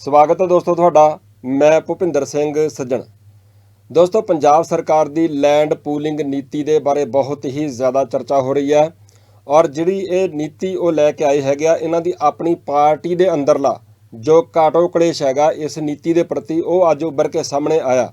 ਸਵਾਗਤ ਹੈ ਦੋਸਤੋ ਤੁਹਾਡਾ, ਮੈਂ ਭੁਪਿੰਦਰ ਸਿੰਘ ਸੱਜਣ। ਦੋਸਤੋ, ਪੰਜਾਬ ਸਰਕਾਰ ਦੀ ਲੈਂਡ ਪੂਲਿੰਗ ਨੀਤੀ ਦੇ ਬਾਰੇ ਬਹੁਤ ਹੀ ਜ਼ਿਆਦਾ ਚਰਚਾ ਹੋ ਰਹੀ ਹੈ ਔਰ ਜਿਹੜੀ ਇਹ ਨੀਤੀ ਉਹ ਲੈ ਕੇ ਆਏ ਹੈਗੇ ਆ, ਇਹਨਾਂ ਦੀ ਆਪਣੀ ਪਾਰਟੀ ਦੇ ਅੰਦਰਲਾ ਜੋ ਕਾਟੋ ਕਲੇਸ਼ ਹੈਗਾ, ਇਸ ਨੀਤੀ ਦੇ ਪ੍ਰਤੀ ਉਹ ਅੱਜ ਉੱਭਰ ਕੇ ਸਾਹਮਣੇ ਆਇਆ।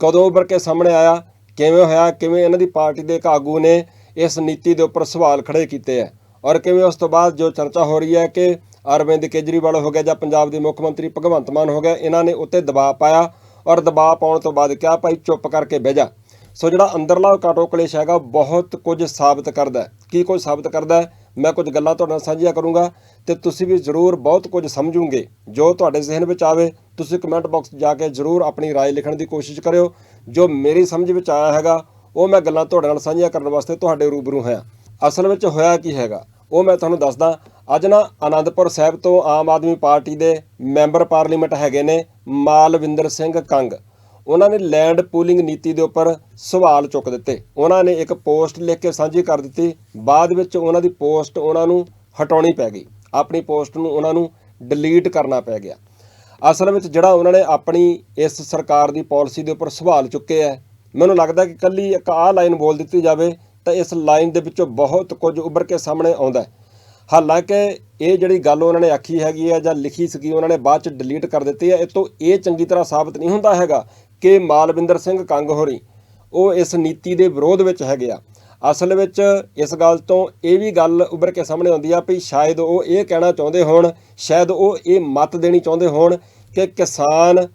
ਕਦੋਂ ਉੱਭਰ ਕੇ ਸਾਹਮਣੇ ਆਇਆ, ਕਿਵੇਂ ਹੋਇਆ, ਕਿਵੇਂ ਇਹਨਾਂ ਦੀ ਪਾਰਟੀ ਦੇ ਇੱਕ ਆਗੂ ਨੇ ਇਸ ਨੀਤੀ ਦੇ ਉੱਪਰ ਸਵਾਲ ਖੜੇ ਕੀਤੇ ਹੈ ਔਰ ਕਿਵੇਂ ਉਸ ਤੋਂ ਬਾਅਦ ਜੋ ਚਰਚਾ ਹੋ ਰਹੀ ਹੈ ਕਿ ਅਰਵਿੰਦ ਕੇਜਰੀਵਾਲ ਹੋ ਗਿਆ ਜਾਂ ਪੰਜਾਬ ਦੇ ਮੁੱਖ ਮੰਤਰੀ ਭਗਵੰਤ ਮਾਨ ਹੋ ਗਿਆ ਇਹਨਾਂ ਨੇ ਉੱਤੇ ਦਬਾਅ ਪਾਇਆ ਔਰ ਦਬਾਅ ਪਾਉਣ ਤੋਂ ਬਾਅਦ ਕਿਹਾ ਭਾਈ ਚੁੱਪ ਕਰਕੇ ਬਹਿ ਜਾ ਸੋ ਜਿਹੜਾ ਅੰਦਰਲਾ ਕਾਟੋ ਕਲੇਸ਼ ਹੈਗਾ ਬਹੁਤ ਕੁਝ ਸਾਬਤ ਕਰਦਾ ਹੈ ਕੀ ਕੁਝ ਸਾਬਤ ਕਰਦਾ ਹੈ ਮੈਂ ਕੁਝ ਗੱਲਾਂ ਤੁਹਾਡੇ ਨਾਲ ਸਾਂਝੀਆਂ ਕਰੂੰਗਾ ਤੇ ਤੁਸੀਂ ਵੀ ਜ਼ਰੂਰ ਬਹੁਤ ਕੁਝ ਸਮਝੋਗੇ ਜੋ ਤੁਹਾਡੇ ਜ਼ਿਹਨ ਵਿੱਚ ਆਵੇ ਤੁਸੀਂ ਕਮੈਂਟ ਬਾਕਸ ਜਾ ਕੇ ਜ਼ਰੂਰ ਆਪਣੀ رائے ਲਿਖਣ ਦੀ ਕੋਸ਼ਿਸ਼ ਕਰਿਓ ਜੋ ਮੇਰੀ ਸਮਝ ਵਿੱਚ ਆਇਆ ਹੈਗਾ ਉਹ ਮੈਂ ਗੱਲਾਂ ਤੁਹਾਡੇ ਨਾਲ ਸਾਂਝੀਆਂ ਕਰਨ ਵਾਸਤੇ ਤੁਹਾਡੇ ਰੂਬਰੂ ਹੋਇਆ ਅਸਲ ਵਿੱਚ ਹੋਇਆ ਕੀ ਹੈਗਾ ਉਹ ਮੈਂ ਤੁਹਾਨੂੰ ਦੱਸਦਾ ਅੱਜ ਨਾ ਆਨੰਦਪੁਰ ਸਾਹਿਬ ਤੋਂ ਆਮ ਆਦਮੀ ਪਾਰਟੀ ਦੇ ਮੈਂਬਰ ਪਾਰਲੀਮੈਂਟ ਹੈਗੇ ਨੇ ਮਾਲਵਿੰਦਰ ਸਿੰਘ ਕੰਗ। ਉਹਨਾਂ ਨੇ ਲੈਂਡ ਪੂਲਿੰਗ ਨੀਤੀ ਦੇ ਉੱਪਰ ਸਵਾਲ ਚੁੱਕ ਦਿੱਤੇ। ਉਹਨਾਂ ਨੇ ਇੱਕ ਪੋਸਟ ਲਿਖ ਕੇ ਸਾਂਝੀ ਕਰ ਦਿੱਤੀ। ਬਾਅਦ ਵਿੱਚ ਉਹਨਾਂ ਦੀ ਪੋਸਟ ਉਹਨਾਂ ਨੂੰ ਹਟਾਉਣੀ ਪੈ ਗਈ। ਆਪਣੀ ਪੋਸਟ ਨੂੰ ਉਹਨਾਂ ਨੂੰ ਡਿਲੀਟ ਕਰਨਾ ਪੈ ਗਿਆ। ਅਸਲ ਵਿੱਚ ਜਿਹੜਾ ਉਹਨਾਂ ਨੇ ਆਪਣੀ ਇਸ ਸਰਕਾਰ ਦੀ ਪਾਲਿਸੀ ਦੇ ਉੱਪਰ ਸਵਾਲ ਚੁੱਕੇ ਹੈ ਮੈਨੂੰ ਲੱਗਦਾ ਕਿ ਕੱਲੀ ਇੱਕ ਆਹ ਲਾਈਨ ਬੋਲ ਦਿੱਤੀ ਜਾਵੇ ਤਾਂ ਇਸ ਲਾਈਨ ਦੇ ਵਿੱਚੋਂ ਬਹੁਤ ਕੁਝ ਉੱਭਰ ਕੇ ਸਾਹਮਣੇ ਆਉਂਦਾ ਹੈ। ਹਾਲਾਂਕਿ ਇਹ ਜਿਹੜੀ ਗੱਲ ਉਹਨਾਂ ਨੇ ਆਖੀ ਹੈਗੀ ਹੈ ਜਾਂ ਲਿਖੀ ਸੀਗੀ, ਉਹਨਾਂ ਨੇ ਬਾਅਦ ਚ ਡਿਲੀਟ ਕਰ ਦਿੱਤੀ ਹੈ ਇਹ ਤੋਂ ਇਹ ਚੰਗੀ ਤਰ੍ਹਾਂ ਸਾਬਤ ਨਹੀਂ ਹੁੰਦਾ ਹੈਗਾ ਕਿ ਮਾਲਵਿੰਦਰ ਸਿੰਘ ਕੰਗ ਹੋਰੀ, ਉਹ ਇਸ ਨੀਤੀ ਦੇ ਵਿਰੋਧ ਵਿੱਚ ਹੈਗੇ ਆ। ਅਸਲ ਵਿੱਚ ਇਸ ਗੱਲ ਤੋਂ ਇਹ ਵੀ ਗੱਲ ਉੱਭਰ ਕੇ ਸਾਹਮਣੇ ਆਉਂਦੀ ਆ ਵੀ ਸ਼ਾਇਦ ਉਹ ਇਹ ਕਹਿਣਾ ਚਾਹੁੰਦੇ ਹੋਣ, ਸ਼ਾਇਦ ਉਹ ਇਹ ਮਤ ਦੇਣੀ ਚਾਹੁੰਦੇ ਹੋਣ ਕਿ ਕਿਸਾਨ